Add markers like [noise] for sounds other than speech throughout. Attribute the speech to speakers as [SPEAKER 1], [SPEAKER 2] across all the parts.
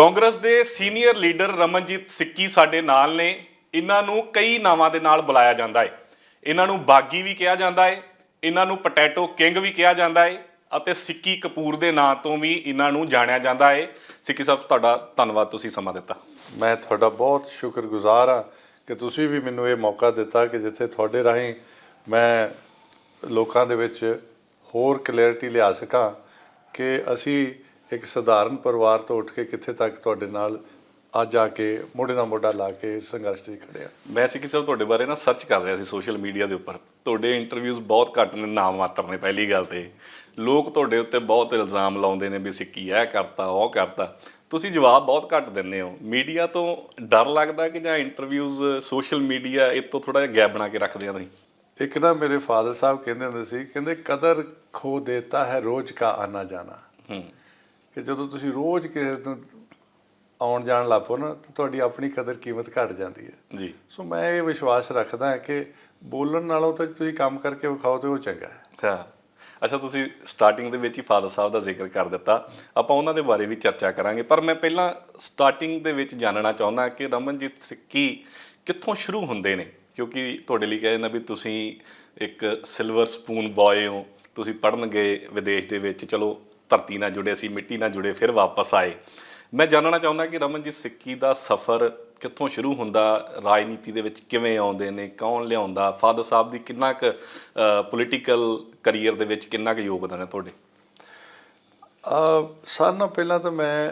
[SPEAKER 1] ਕਾਂਗਰਸ ਦੇ senior leader Ramanjit ਸਿੱਕੀ ਸਾਡੇ ਨਾਲ ਨੇ। ਇਹਨਾਂ ਨੂੰ ਕਈ ਨਾਵਾਂ ਦੇ ਨਾਲ ਬੁਲਾਇਆ ਜਾਂਦਾ ਹੈ। ਇਹਨਾਂ ਨੂੰ ਬਾਗੀ ਵੀ ਕਿਹਾ ਜਾਂਦਾ ਹੈ। ਇਹਨਾਂ ਨੂੰ ਪੋਟੈਟੋ ਕਿੰਗ ਵੀ ਕਿਹਾ ਜਾਂਦਾ ਹੈ ਅਤੇ ਸਿੱਕੀ ਕਪੂਰ ਦੇ ਨਾਂ ਤੋਂ ਵੀ ਇਹਨਾਂ ਨੂੰ ਜਾਣਿਆ ਜਾਂਦਾ ਹੈ। ਸਿੱਕੀ ਸਾਹਿਬ, ਤੁਹਾਡਾ ਧੰਨਵਾਦ, ਤੁਸੀਂ ਸਮਾਂ ਦਿੱਤਾ।
[SPEAKER 2] ਮੈਂ ਤੁਹਾਡਾ ਬਹੁਤ ਸ਼ੁਕਰਗੁਜ਼ਾਰ ਹਾਂ ਕਿ ਤੁਸੀਂ ਵੀ ਮੈਨੂੰ ਇਹ ਮੌਕਾ ਦਿੱਤਾ ਕਿ ਜਿੱਥੇ ਤੁਹਾਡੇ ਰਾਹੀਂ ਮੈਂ ਲੋਕਾਂ ਦੇ ਵਿੱਚ ਹੋਰ ਕਲੈਰਿਟੀ ਲਿਆ ਸਕਾਂ ਕਿ ਅਸੀਂ ਇੱਕ ਸਧਾਰਨ ਪਰਿਵਾਰ ਤੋਂ ਉੱਠ ਕੇ ਕਿੱਥੇ ਤੱਕ ਤੁਹਾਡੇ ਨਾਲ ਅੱਜ ਆ ਕੇ ਮੋਢੇ ਨਾਲ ਮੋਢਾ ਲਾ ਕੇ ਇਸ ਸੰਘਰਸ਼ 'ਚ ਖੜੇ ਆ?
[SPEAKER 1] ਮੈਂ ਸਿੱਕੀ ਸਾਹਿਬ ਤੁਹਾਡੇ ਬਾਰੇ ਨਾ ਸਰਚ ਕਰ ਰਿਹਾ ਸੀ ਸੋਸ਼ਲ ਮੀਡੀਆ ਦੇ ਉੱਪਰ। ਤੁਹਾਡੇ ਇੰਟਰਵਿਊਜ਼ ਬਹੁਤ ਘੱਟ ਨੇ ਨਾਮ ਮਾਤਰ ਨੇ ਪਹਿਲੀ ਗੱਲ ਤੇ। ਲੋਕ ਤੁਹਾਡੇ ਉੱਤੇ ਬਹੁਤ ਇਲਜ਼ਾਮ ਲਾਉਂਦੇ ਨੇ ਵੀ ਸਿੱਕੀ ਇਹ ਕਰਤਾ ਉਹ ਕਰਤਾ। ਤੁਸੀਂ ਜਵਾਬ ਬਹੁਤ ਘੱਟ ਦਿੰਦੇ ਹੋ। ਮੀਡੀਆ ਤੋਂ ਡਰ ਲੱਗਦਾ ਕਿ ਜਾਂ ਇੰਟਰਵਿਊਜ਼ ਸੋਸ਼ਲ ਮੀਡੀਆ ਇਹ ਤੋਂ ਥੋੜਾ ਜਿਹਾ ਗੈਪ ਬਣਾ ਕੇ ਰੱਖਦੇ ਆ ਤੁਸੀਂ?
[SPEAKER 2] ਇੱਕ ਨਾ ਮੇਰੇ ਫਾਦਰ ਸਾਹਿਬ ਕਹਿੰਦੇ ਹੁੰਦੇ ਸੀ ਕਹਿੰਦੇ ਕਦਰ ਖੋ ਦੇਤਾ ਹੈ ਰੋਜ਼ ਕਾ ਆਣਾ ਜਾਣਾ
[SPEAKER 1] ਹੂੰ।
[SPEAKER 2] ਕਿ ਜਦੋਂ ਤੁਸੀਂ ਰੋਜ਼ ਕਿਸੇ ਤੋਂ ਆਉਣ ਜਾਣ ਲੱਪੋ ਨਾ ਤਾਂ ਤੁਹਾਡੀ ਆਪਣੀ ਕਦਰ ਕੀਮਤ ਘਟ ਜਾਂਦੀ ਹੈ।
[SPEAKER 1] ਜੀ।
[SPEAKER 2] ਸੋ ਮੈਂ ਇਹ ਵਿਸ਼ਵਾਸ ਰੱਖਦਾ ਹਾਂ ਕਿ ਬੋਲਣ ਨਾਲੋਂ ਤਾਂ ਤੁਸੀਂ ਕੰਮ ਕਰਕੇ ਵਿਖਾਓ ਤੇ ਉਹ ਚੰਗਾ ਹੈ।
[SPEAKER 1] ਹਾਂ ਅੱਛਾ ਤੁਸੀਂ ਸਟਾਰਟਿੰਗ ਦੇ ਵਿੱਚ ਹੀ ਫਾਦਰ ਸਾਹਿਬ ਦਾ ਜ਼ਿਕਰ ਕਰ ਦਿੱਤਾ। ਆਪਾਂ ਉਹਨਾਂ ਦੇ ਬਾਰੇ ਵੀ ਚਰਚਾ ਕਰਾਂਗੇ। ਪਰ ਮੈਂ ਪਹਿਲਾਂ ਸਟਾਰਟਿੰਗ ਦੇ ਵਿੱਚ ਜਾਣਨਾ ਚਾਹੁੰਦਾ ਕਿ ਰਮਨਜੀਤ ਸਿੱਕੀ ਕਿੱਥੋਂ ਸ਼ੁਰੂ ਹੁੰਦੇ ਨੇ? ਕਿਉਂਕਿ ਤੁਹਾਡੇ ਲਈ ਕਹਿ ਜਾਂਦਾ ਵੀ ਤੁਸੀਂ ਇੱਕ ਸਿਲਵਰ ਸਪੂਨ ਬॉय ਹੋ। ਤੁਸੀਂ ਪੜਨ ਗਏ ਵਿਦੇਸ਼ ਦੇ ਵਿੱਚ। ਚਲੋ ਧਰਤੀ ਨਾਲ ਜੁੜੇ ਸੀ ਮਿੱਟੀ ਨਾਲ ਜੁੜੇ ਫਿਰ ਵਾਪਸ ਆਏ। ਮੈਂ ਜਾਣਨਾ ਚਾਹੁੰਦਾ ਕਿ ਰਮਨਜੀਤ ਸਿੱਕੀ ਦਾ ਸਫ਼ਰ ਕਿੱਥੋਂ ਸ਼ੁਰੂ ਹੁੰਦਾ? ਰਾਜਨੀਤੀ ਦੇ ਵਿੱਚ ਕਿਵੇਂ ਆਉਂਦੇ ਨੇ? ਕੌਣ ਲਿਆਉਂਦਾ? ਫਾਦਰ ਸਾਹਿਬ ਦੀ ਕਿੰਨਾ ਕੁ ਪੋਲੀਟੀਕਲ ਕੈਰੀਅਰ ਦੇ ਵਿੱਚ ਕਿੰਨਾ ਕੁ ਯੋਗਦਾਨ ਹੈ ਤੁਹਾਡੇ?
[SPEAKER 2] ਅ ਸਾਰਿਆਂ ਨਾਲੋਂ ਪਹਿਲਾਂ ਤਾਂ ਮੈਂ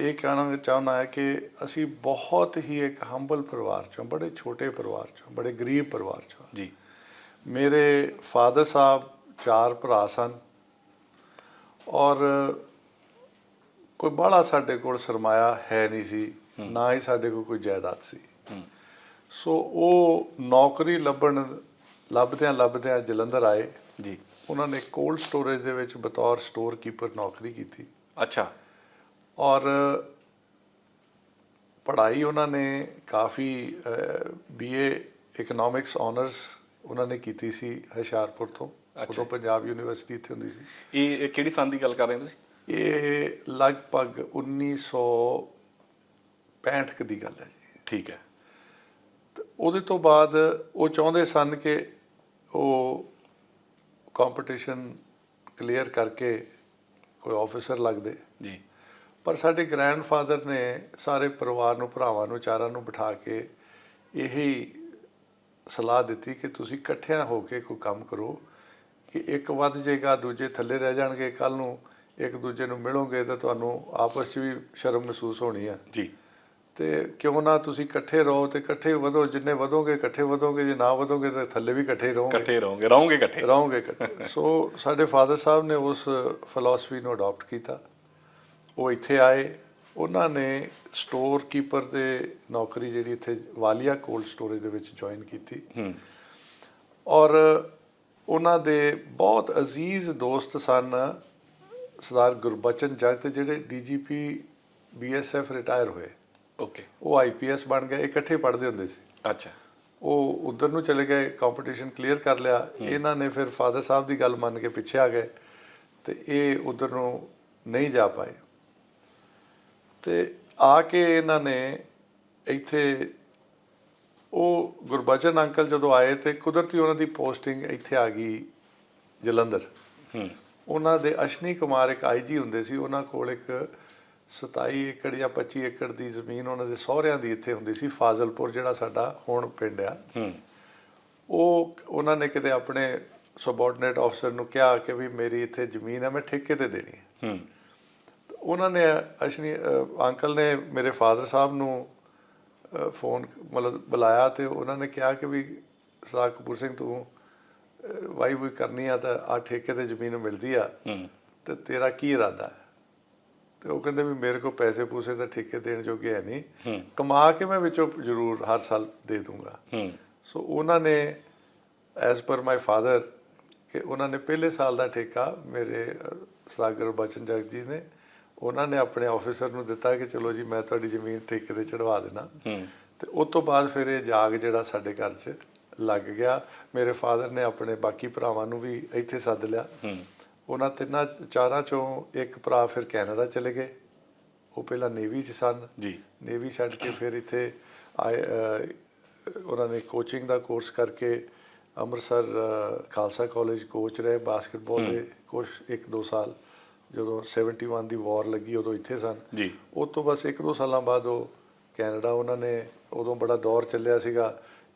[SPEAKER 2] ਇਹ ਕਹਿਣਾ ਚਾਹੁੰਦਾ ਹੈ ਕਿ ਅਸੀਂ ਬਹੁਤ ਹੀ ਇੱਕ ਹੰਬਲ ਪਰਿਵਾਰ ਚੋਂ ਬੜੇ ਛੋਟੇ ਪਰਿਵਾਰ ਚੋਂ ਬੜੇ ਗਰੀਬ ਪਰਿਵਾਰ ਚੋਂ
[SPEAKER 1] ਜੀ।
[SPEAKER 2] ਮੇਰੇ ਫਾਦਰ ਸਾਹਿਬ ਚਾਰ ਭਰਾ ਸਨ। ਔਰ ਕੋਈ ਬਾਹਲਾ ਸਾਡੇ ਕੋਲ ਸਰਮਾਇਆ ਹੈ ਨਹੀਂ ਸੀ ਨਾ ਹੀ ਸਾਡੇ ਕੋਲ ਕੋਈ ਜਾਇਦਾਦ ਸੀ। ਸੋ ਉਹ ਨੌਕਰੀ ਲੱਭਣ ਲੱਭਦਿਆਂ ਲੱਭਦਿਆਂ ਜਲੰਧਰ ਆਏ।
[SPEAKER 1] ਜੀ।
[SPEAKER 2] ਉਹਨਾਂ ਨੇ ਕੋਲਡ ਸਟੋਰੇਜ ਦੇ ਵਿੱਚ ਬਤੌਰ ਸਟੋਰ ਕੀਪਰ ਨੌਕਰੀ ਕੀਤੀ।
[SPEAKER 1] ਅੱਛਾ।
[SPEAKER 2] ਔਰ ਪੜ੍ਹਾਈ ਉਹਨਾਂ ਨੇ ਕਾਫੀ ਬੀਏ ਇਕਨੋਮਿਕਸ ਆਨਰਸ ਉਹਨਾਂ ਨੇ ਕੀਤੀ ਸੀ ਹੁਸ਼ਿਆਰਪੁਰ ਤੋਂ। ਉਦੋਂ ਪੰਜਾਬ ਯੂਨੀਵਰਸਿਟੀ ਇੱਥੇ ਹੁੰਦੀ ਸੀ।
[SPEAKER 1] ਇਹ ਇਹ ਕਿਹੜੀ ਸੰਨ ਦੀ ਗੱਲ ਕਰ ਰਹੇ ਹੋ ਤੁਸੀਂ?
[SPEAKER 2] ਇਹ ਲਗਭਗ 1965 ਕੁ ਦੀ ਗੱਲ ਹੈ ਜੀ।
[SPEAKER 1] ਠੀਕ ਹੈ।
[SPEAKER 2] ਤੇ ਉਹਦੇ ਤੋਂ ਬਾਅਦ ਉਹ ਚਾਹੁੰਦੇ ਸਨ ਕਿ ਉਹ ਕੰਪੀਟੀਸ਼ਨ ਕਲੀਅਰ ਕਰਕੇ ਕੋਈ ਆਫੀਸਰ ਲੱਗਦੇ।
[SPEAKER 1] ਜੀ।
[SPEAKER 2] ਪਰ ਸਾਡੇ ਗ੍ਰੈਂਡਫਾਦਰ ਨੇ ਸਾਰੇ ਪਰਿਵਾਰ ਨੂੰ ਭਰਾਵਾਂ ਨੂੰ ਚਾਰਾਂ ਨੂੰ ਬਿਠਾ ਕੇ ਇਹੀ ਸਲਾਹ ਦਿੱਤੀ ਕਿ ਤੁਸੀਂ ਇਕੱਠਿਆਂ ਹੋ ਕੇ ਕੋਈ ਕੰਮ ਕਰੋ। ਕਿ ਇੱਕ ਵੱਧ ਜਾਏਗਾ ਦੂਜੇ ਥੱਲੇ ਰਹਿ ਜਾਣਗੇ ਕੱਲ ਨੂੰ ਇੱਕ ਦੂਜੇ ਨੂੰ ਮਿਲੋਗੇ ਤਾਂ ਤੁਹਾਨੂੰ ਆਪਸ 'ਚ ਵੀ ਸ਼ਰਮ ਮਹਿਸੂਸ ਹੋਣੀ ਆ।
[SPEAKER 1] ਜੀ।
[SPEAKER 2] ਤੇ ਕਿਉਂ ਨਾ ਤੁਸੀਂ ਇਕੱਠੇ ਰਹੋ ਤੇ ਇਕੱਠੇ ਵਧੋ ਜਿੰਨੇ ਵਧੋਗੇ ਇਕੱਠੇ ਵਧੋਗੇ ਜੇ ਨਾ ਵਧੋਗੇ ਤਾਂ ਥੱਲੇ ਵੀ ਇਕੱਠੇ ਰਹੋਗੇ।
[SPEAKER 1] ਇਕੱਠੇ ਰਹੋਗੇ ਰਹੋਗੇ ਇਕੱਠੇ।
[SPEAKER 2] ਰਹੋਗੇ ਇਕੱਠੇ। ਸੋ ਸਾਡੇ ਫਾਦਰ ਸਾਹਿਬ ਨੇ ਉਸ ਫਿਲਾਸਫੀ ਨੂੰ ਅਡਾਪਟ ਕੀਤਾ। ਉਹ ਇੱਥੇ ਆਏ। ਉਹਨਾਂ ਨੇ ਸਟੋਰ ਕੀਪਰ ਦੇ ਨੌਕਰੀ ਜਿਹੜੀ ਇੱਥੇ ਵਾਲੀਆ ਕੋਲਡ ਸਟੋਰੇਜ ਦੇ ਵਿੱਚ ਜੁਆਇਨ ਕੀਤੀ।
[SPEAKER 1] ਹੂੰ।
[SPEAKER 2] ਔਰ ਉਹਨਾਂ ਦੇ ਬਹੁਤ ਅਜ਼ੀਜ਼ ਦੋਸਤ ਸਨ ਸਰਦਾਰ ਗੁਰਬਚਨ ਜਗਤ ਜਿਹੜੇ ਡੀਜੀਪੀ ਬੀਐਸਐਫ ਰਿਟਾਇਰ ਹੋਏ।
[SPEAKER 1] ਓਕੇ
[SPEAKER 2] ਉਹ ਆਈਪੀਐਸ ਬਣ ਗਏ ਇਕੱਠੇ ਪੜ੍ਹਦੇ ਹੁੰਦੇ ਸੀ।
[SPEAKER 1] ਅੱਛਾ।
[SPEAKER 2] ਉਹ ਉਧਰ ਨੂੰ ਚਲੇ ਗਏ ਕੰਪੀਟੀਸ਼ਨ ਕਲੀਅਰ ਕਰ ਲਿਆ। ਇਹਨਾਂ ਨੇ ਫਿਰ ਫਾਦਰ ਸਾਹਿਬ ਦੀ ਗੱਲ ਮੰਨ ਕੇ ਪਿੱਛੇ ਆ ਗਏ ਤੇ ਇਹ ਉਧਰ ਨੂੰ ਨਹੀਂ ਜਾ ਪਾਏ। ਤੇ ਆ ਕੇ ਇਹਨਾਂ ਨੇ ਇੱਥੇ ਉਹ ਗੁਰਬਚਨ ਅੰਕਲ ਜਦੋਂ ਆਏ ਤੇ ਕੁਦਰਤੀ ਉਹਨਾਂ ਦੀ ਪੋਸਟਿੰਗ ਇੱਥੇ ਆ ਗਈ ਜਲੰਧਰ।
[SPEAKER 1] ਹੂੰ।
[SPEAKER 2] ਉਹਨਾਂ ਦੇ ਅਸ਼ਨੀ ਕੁਮਾਰ ਇੱਕ ਆਈਜੀ ਹੁੰਦੇ ਸੀ ਉਹਨਾਂ ਕੋਲ ਇੱਕ 27 ਏਕੜ ਜਾਂ 25 ਏਕੜ ਦੀ ਜ਼ਮੀਨ ਉਹਨਾਂ ਦੇ ਸਹੁਰਿਆਂ ਦੀ ਇੱਥੇ ਹੁੰਦੀ ਸੀ ਫਾਜ਼ਲਪੁਰ ਜਿਹੜਾ ਸਾਡਾ ਹੁਣ ਪਿੰਡ ਆ।
[SPEAKER 1] ਹੂੰ।
[SPEAKER 2] ਉਹ ਉਹਨਾਂ ਨੇ ਕਿਤੇ ਆਪਣੇ ਸਬਆਰਡੀਨੇਟ ਅਫਸਰ ਨੂੰ ਕਿਹਾ ਕਿ ਵੀ ਮੇਰੀ ਇੱਥੇ ਜ਼ਮੀਨ ਹੈ ਮੈਂ ਠੇਕੇ ਤੇ ਦੇਣੀ ਹੈ।
[SPEAKER 1] ਹੂੰ।
[SPEAKER 2] ਉਹਨਾਂ ਨੇ ਅਸ਼ਨੀ ਅੰਕਲ ਨੇ ਮੇਰੇ ਫਾਦਰ ਸਾਹਿਬ ਨੂੰ ਫੋਨ ਮਤਲਬ ਬੁਲਾਇਆ ਤੇ ਉਹਨਾਂ ਨੇ ਕਿਹਾ ਕਿ ਵੀ ਸਰਦਾਰ ਕਪੂਰ ਸਿੰਘ ਤੂੰ ਵਾਈ ਵੀ ਕਰਨੀ ਆ ਤਾਂ ਆ ਠੇਕੇ ਤੇ ਜ਼ਮੀਨ ਮਿਲਦੀ ਆ। ਤੇ ਤੇਰਾ ਕੀ ਇਰਾਦਾ ਹੈ? ਤੇ ਉਹ ਕਹਿੰਦੇ ਵੀ ਮੇਰੇ ਕੋਲ ਪੈਸੇ ਪੂਸੇ ਤਾਂ ਠੇਕੇ ਦੇਣ ਜੋਗੇ ਹੈ ਨਹੀਂ। ਕਮਾ ਕੇ ਮੈਂ ਵਿੱਚੋਂ ਜ਼ਰੂਰ ਹਰ ਸਾਲ ਦੇ ਦੂੰਗਾ। ਸੋ ਉਹਨਾਂ ਨੇ ਐਜ਼ ਪਰ ਮਾਈ ਫਾਦਰ ਕਿ ਉਹਨਾਂ ਨੇ ਪਹਿਲੇ ਸਾਲ ਦਾ ਠੇਕਾ ਮੇਰੇ ਸਾਗਰ ਬਚਨ ਜਗ ਜੀ ਨੇ ਉਹਨਾਂ ਨੇ ਆਪਣੇ ਆਫੀਸਰ ਨੂੰ ਦਿੱਤਾ ਕਿ ਚਲੋ ਜੀ ਮੈਂ ਤੁਹਾਡੀ ਜ਼ਮੀਨ ਠੇਕੇ ਤੇ ਚੜਵਾ ਦੇਣਾ। ਤੇ ਉਸ ਤੋਂ ਬਾਅਦ ਫਿਰ ਇਹ ਜਾਗ ਜਿਹੜਾ ਸਾਡੇ ਘਰ 'ਚ ਲੱਗ ਗਿਆ। ਮੇਰੇ ਫਾਦਰ ਨੇ ਆਪਣੇ ਬਾਕੀ ਭਰਾਵਾਂ ਨੂੰ ਵੀ ਇੱਥੇ ਸੱਦ ਲਿਆ। ਉਹਨਾਂ ਤਿੰਨਾਂ ਚਾਰਾਂ ਚੋਂ ਇੱਕ ਭਰਾ ਫਿਰ ਕੈਨੇਡਾ ਚਲੇ ਗਏ। ਉਹ ਪਹਿਲਾਂ ਨੇਵੀ 'ਚ ਸਨ।
[SPEAKER 1] ਜੀ।
[SPEAKER 2] ਨੇਵੀ ਛੱਡ ਕੇ ਫਿਰ ਇੱਥੇ ਆਏ ਉਹਨਾਂ ਨੇ ਕੋਚਿੰਗ ਦਾ ਕੋਰਸ ਕਰਕੇ ਅੰਮ੍ਰਿਤਸਰ ਖਾਲਸਾ ਕਾਲਜ ਕੋਚ ਰਹੇ ਬਾਸਕਟਬਾਲ ਦੇ ਕੁਛ 1-2 ਸਾਲ। ਜਦੋਂ 71 ਦੀ ਵਾਰ ਲੱਗੀ ਉਦੋਂ ਇੱਥੇ ਸਨ।
[SPEAKER 1] ਜੀ।
[SPEAKER 2] ਉਹ ਤੋਂ ਬਸ 1-2 ਸਾਲਾਂ ਬਾਅਦ ਉਹ ਕੈਨੇਡਾ ਉਹਨਾਂ ਨੇ ਉਦੋਂ ਬੜਾ ਦੌਰ ਚੱਲਿਆ ਸੀਗਾ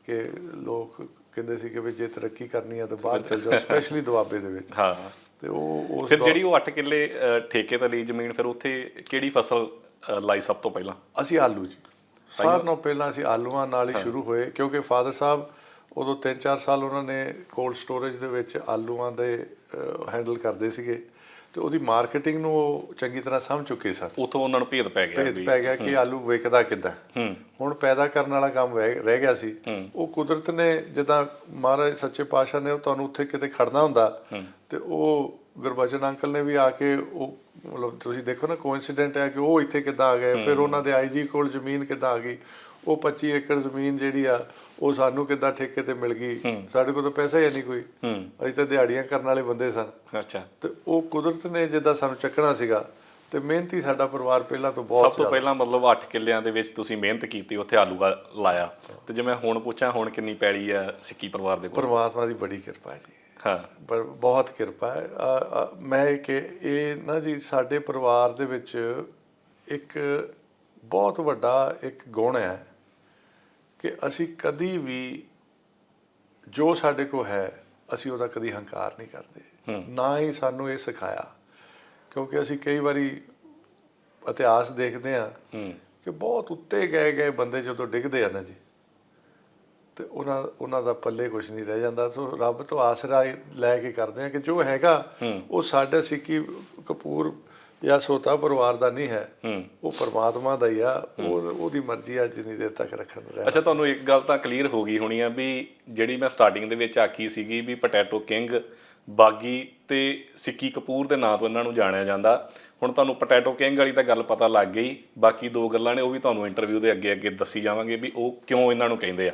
[SPEAKER 2] ਕਿ ਲੋਕ ਕਹਿੰਦੇ ਸੀ ਕਿ ਵੀ ਜੇ ਤਰੱਕੀ ਕਰਨੀ ਹੈ ਤਾਂ ਬਾਹਰ ਚੱਲ ਜਾਓ ਸਪੈਸ਼ਲੀ ਦੁਆਬੇ ਦੇ ਵਿੱਚ।
[SPEAKER 1] ਹਾਂ।
[SPEAKER 2] ਤੇ ਉਹ ਉਸ
[SPEAKER 1] ਫਿਰ ਜਿਹੜੀ ਉਹ 8 ਕਿੱਲੇ ਠੇਕੇ ਤੇ ਲਈ ਜ਼ਮੀਨ ਫਿਰ ਉੱਥੇ ਕਿਹੜੀ ਫਸਲ ਲਾਈ ਸਭ ਤੋਂ ਪਹਿਲਾਂ?
[SPEAKER 2] ਅਸੀਂ ਆਲੂ ਜੀ। ਸਾਰਿਆਂ ਨਾਲੋਂ ਪਹਿਲਾਂ ਅਸੀਂ ਆਲੂਆਂ ਨਾਲ ਹੀ ਸ਼ੁਰੂ ਹੋਏ ਕਿਉਂਕਿ ਫਾਦਰ ਸਾਹਿਬ ਉਦੋਂ 3-4 ਸਾਲ ਉਹਨਾਂ ਨੇ ਕੋਲਡ ਸਟੋਰੇਜ ਦੇ ਵਿੱਚ ਆਲੂਆਂ ਦੇ ਹੈਂਡਲ ਕਰਦੇ ਸੀਗੇ। ਤੇ ਉਹਦੀ ਮਾਰਕੀਟਿੰਗ ਨੂੰ ਉਹ ਚੰਗੀ ਤਰ੍ਹਾਂ ਸਮਝ ਚੁੱਕੇ ਸਨ
[SPEAKER 1] ਉਥੋਂ ਉਹਨਾਂ ਨੂੰ ਭੇਦ ਪੈ ਗਿਆ
[SPEAKER 2] ਭੇਦ ਪੈ ਗਿਆ ਕਿ ਆਲੂ ਵਿਕਦਾ ਕਿੱਦਾਂ। ਹੁਣ ਪੈਦਾ ਕਰਨ ਵਾਲਾ ਕੰਮ ਰਹਿ ਰਹਿ ਗਿਆ ਸੀ। ਉਹ ਕੁਦਰਤ ਨੇ ਜਿੱਦਾਂ ਮਹਾਰਾਜ ਸੱਚੇ ਪਾਤਸ਼ਾਹ ਨੇ ਉਹ ਤੁਹਾਨੂੰ ਉੱਥੇ ਕਿਤੇ ਖੜਨਾ ਹੁੰਦਾ ਤੇ ਉਹ ਗੁਰਬਚਨ ਅੰਕਲ ਨੇ ਵੀ ਆ ਕੇ ਉਹ ਮਤਲਬ ਤੁਸੀਂ ਦੇਖੋ ਨਾ ਕੋਇਨਸੀਡੈਂਟ ਹੈ ਕਿ ਉਹ ਇੱਥੇ ਕਿੱਦਾਂ ਆ ਗਏ ਫਿਰ ਉਹਨਾਂ ਦੇ ਆਈਜੀ ਕੋਲ ਜ਼ਮੀਨ ਕਿੱਦਾਂ ਆ ਗਈ। ਉਹ 25 ਏਕੜ ਜ਼ਮੀਨ ਜਿਹੜੀ ਆ ਉਹ ਸਾਨੂੰ ਕਿੱਦਾਂ ਠੇਕੇ ਤੇ ਮਿਲ ਗਈ? ਸਾਡੇ ਕੋਲ ਤਾਂ ਪੈਸਾ ਹੀ ਨਹੀਂ ਕੋਈ। ਅਸੀਂ ਤਾਂ ਦਿਹਾੜੀਆਂ ਕਰਨ ਵਾਲੇ ਬੰਦੇ ਸਨ।
[SPEAKER 1] ਅੱਛਾ।
[SPEAKER 2] ਤੇ ਉਹ ਕੁਦਰਤ ਨੇ ਜਿੱਦਾਂ ਸਾਨੂੰ ਚੱਕਣਾ ਸੀਗਾ ਤੇ ਮਿਹਨਤੀ ਸਾਡਾ ਪਰਿਵਾਰ ਪਹਿਲਾਂ ਤੋਂ ਬਹੁਤ
[SPEAKER 1] ਸਭ ਤੋਂ ਪਹਿਲਾਂ ਮਤਲਬ 8 ਕਿੱਲਿਆਂ ਦੇ ਵਿੱਚ ਤੁਸੀਂ ਮਿਹਨਤ ਕੀਤੀ ਉੱਥੇ ਆਲੂ ਲਾਇਆ। ਤੇ ਜੇ ਮੈਂ ਹੁਣ ਪੁੱਛਾਂ ਹੁਣ ਕਿੰਨੀ ਪੈੜੀ ਆ ਸਿੱਕੀ ਪਰਿਵਾਰ ਦੇ ਕੋਲ?
[SPEAKER 2] ਪਰਮਾਤਮਾ ਦੀ ਬੜੀ ਕਿਰਪਾ ਹੈ ਜੀ।
[SPEAKER 1] ਹਾਂ।
[SPEAKER 2] ਪਰ ਬਹੁਤ ਕਿਰਪਾ ਹੈ। ਮੈਂ ਕਿ ਇਹ ਨਾ ਜੀ ਸਾਡੇ ਪਰਿਵਾਰ ਦੇ ਵਿੱਚ ਇੱਕ ਬਹੁਤ ਵੱਡਾ ਇੱਕ ਗੁਣ ਹੈ। ਕਿ ਅਸੀਂ ਕਦੀ ਵੀ ਜੋ ਸਾਡੇ ਕੋਲ ਹੈ ਅਸੀਂ ਉਹਦਾ ਕਦੀ ਹੰਕਾਰ ਨਹੀਂ ਕਰਦੇ। ਨਾ ਹੀ ਸਾਨੂੰ ਇਹ ਸਿਖਾਇਆ। ਕਿਉਂਕਿ ਅਸੀਂ ਕਈ ਵਾਰੀ ਇਤਿਹਾਸ ਦੇਖਦੇ ਹੂੰ ਕਿ ਬਹੁਤ ਉੱਤੇ ਗਏ ਗਏ ਬੰਦੇ ਜਦੋਂ ਡਿੱਗਦੇ ਆ ਨਾ ਜੀ। ਤੇ ਉਹਨਾਂ ਉਹਨਾਂ ਦਾ ਪੱਲੇ ਕੁਝ ਨਹੀਂ ਰਹਿ ਜਾਂਦਾ। ਸੋ ਰੱਬ ਤੋਂ ਆਸਰਾ ਲੈ ਕੇ ਕਰਦੇ ਆ ਕਿ ਜੋ ਹੈਗਾ ਉਹ ਸਾਡੇ ਸਿੱਕੀ ਕਪੂਰ ਜਾਂ ਸੋਤਾ ਪਰਿਵਾਰ ਦਾ ਨਹੀਂ ਹੈ ਉਹ ਪਰਮਾਤਮਾ ਦਾ ਹੀ ਆ ਉਹ ਉਹਦੀ ਮਰਜ਼ੀ ਆ ਜਿੰਨੀ ਦੇਰ ਤੱਕ ਰੱਖਣ ਰਹਿ
[SPEAKER 1] ਅੱਛਾ ਤੁਹਾਨੂੰ ਇੱਕ ਗੱਲ ਤਾਂ ਕਲੀਅਰ ਹੋ ਗਈ ਹੋਣੀ ਆ ਵੀ ਜਿਹੜੀ ਮੈਂ ਸਟਾਰਟਿੰਗ ਦੇ ਵਿੱਚ ਆਖੀ ਸੀਗੀ ਵੀ ਪੋਟੈਟੋ ਕਿੰਗ ਬਾਗੀ ਤੇ ਸਿੱਕੀ ਕਪੂਰ ਦੇ ਨਾਂ ਤੋਂ ਇਹਨਾਂ ਨੂੰ ਜਾਣਿਆ ਜਾਂਦਾ। ਹੁਣ ਤੁਹਾਨੂੰ ਪੋਟੈਟੋ ਕਿੰਗ ਵਾਲੀ ਤਾਂ ਗੱਲ ਪਤਾ ਲੱਗ ਗਈ ਬਾਕੀ ਦੋ ਗੱਲਾਂ ਨੇ ਉਹ ਵੀ ਤੁਹਾਨੂੰ ਇੰਟਰਵਿਊ ਦੇ ਅੱਗੇ ਅੱਗੇ ਦੱਸੀ ਜਾਵਾਂਗੇ ਵੀ ਉਹ ਕਿਉਂ ਇਹਨਾਂ ਨੂੰ ਕਹਿੰਦੇ ਆ।